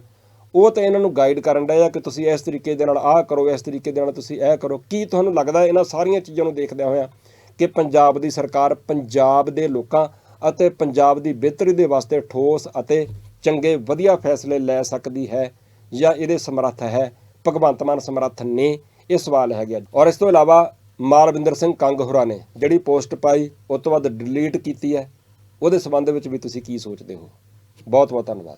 ਉਹ ਤਾਂ ਇਹਨਾਂ ਨੂੰ ਗਾਈਡ ਕਰਨ ਡਏ ਆ ਕਿ ਤੁਸੀਂ ਇਸ ਤਰੀਕੇ ਦੇ ਨਾਲ ਆਹ ਕਰੋ, ਇਸ ਤਰੀਕੇ ਦੇ ਨਾਲ ਤੁਸੀਂ ਇਹ ਕਰੋ। ਕੀ ਤੁਹਾਨੂੰ ਲੱਗਦਾ ਇਹਨਾਂ ਸਾਰੀਆਂ ਚੀਜ਼ਾਂ ਨੂੰ ਦੇਖਦਿਆਂ ਹੋਇਆਂ ਕਿ ਪੰਜਾਬ ਦੀ ਸਰਕਾਰ ਪੰਜਾਬ ਦੇ ਲੋਕਾਂ ਅਤੇ ਪੰਜਾਬ ਦੀ ਬਿਹਤਰੀ ਦੇ ਵਾਸਤੇ ਠੋਸ ਅਤੇ ਚੰਗੇ, ਵਧੀਆ ਫੈਸਲੇ ਲੈ ਸਕਦੀ ਹੈ ਜਾਂ ਇਹਦੇ ਸਮਰੱਥ ਹੈ? ਭਗਵੰਤ ਮਾਨ ਸਮਰੱਥ ਨੇ ਇਹ ਸਵਾਲ ਹੈਗਾ ਔਰ ਇਸ ਤੋਂ ਇਲਾਵਾ ਮਾਲਵਿੰਦਰ ਸਿੰਘ ਕੰਗ ਹੋਰਾਂ ਨੇ ਜਿਹੜੀ ਪੋਸਟ ਪਾਈ ਉਸ ਤੋਂ ਬਾਅਦ ਡਿਲੀਟ ਕੀਤੀ ਹੈ। ਉਹਦੇ ਸੰਬੰਧ ਵਿੱਚ ਵੀ ਤੁਸੀਂ ਕੀ ਸੋਚਦੇ ਹੋ? ਬਹੁਤ ਬਹੁਤ ਧੰਨਵਾਦ।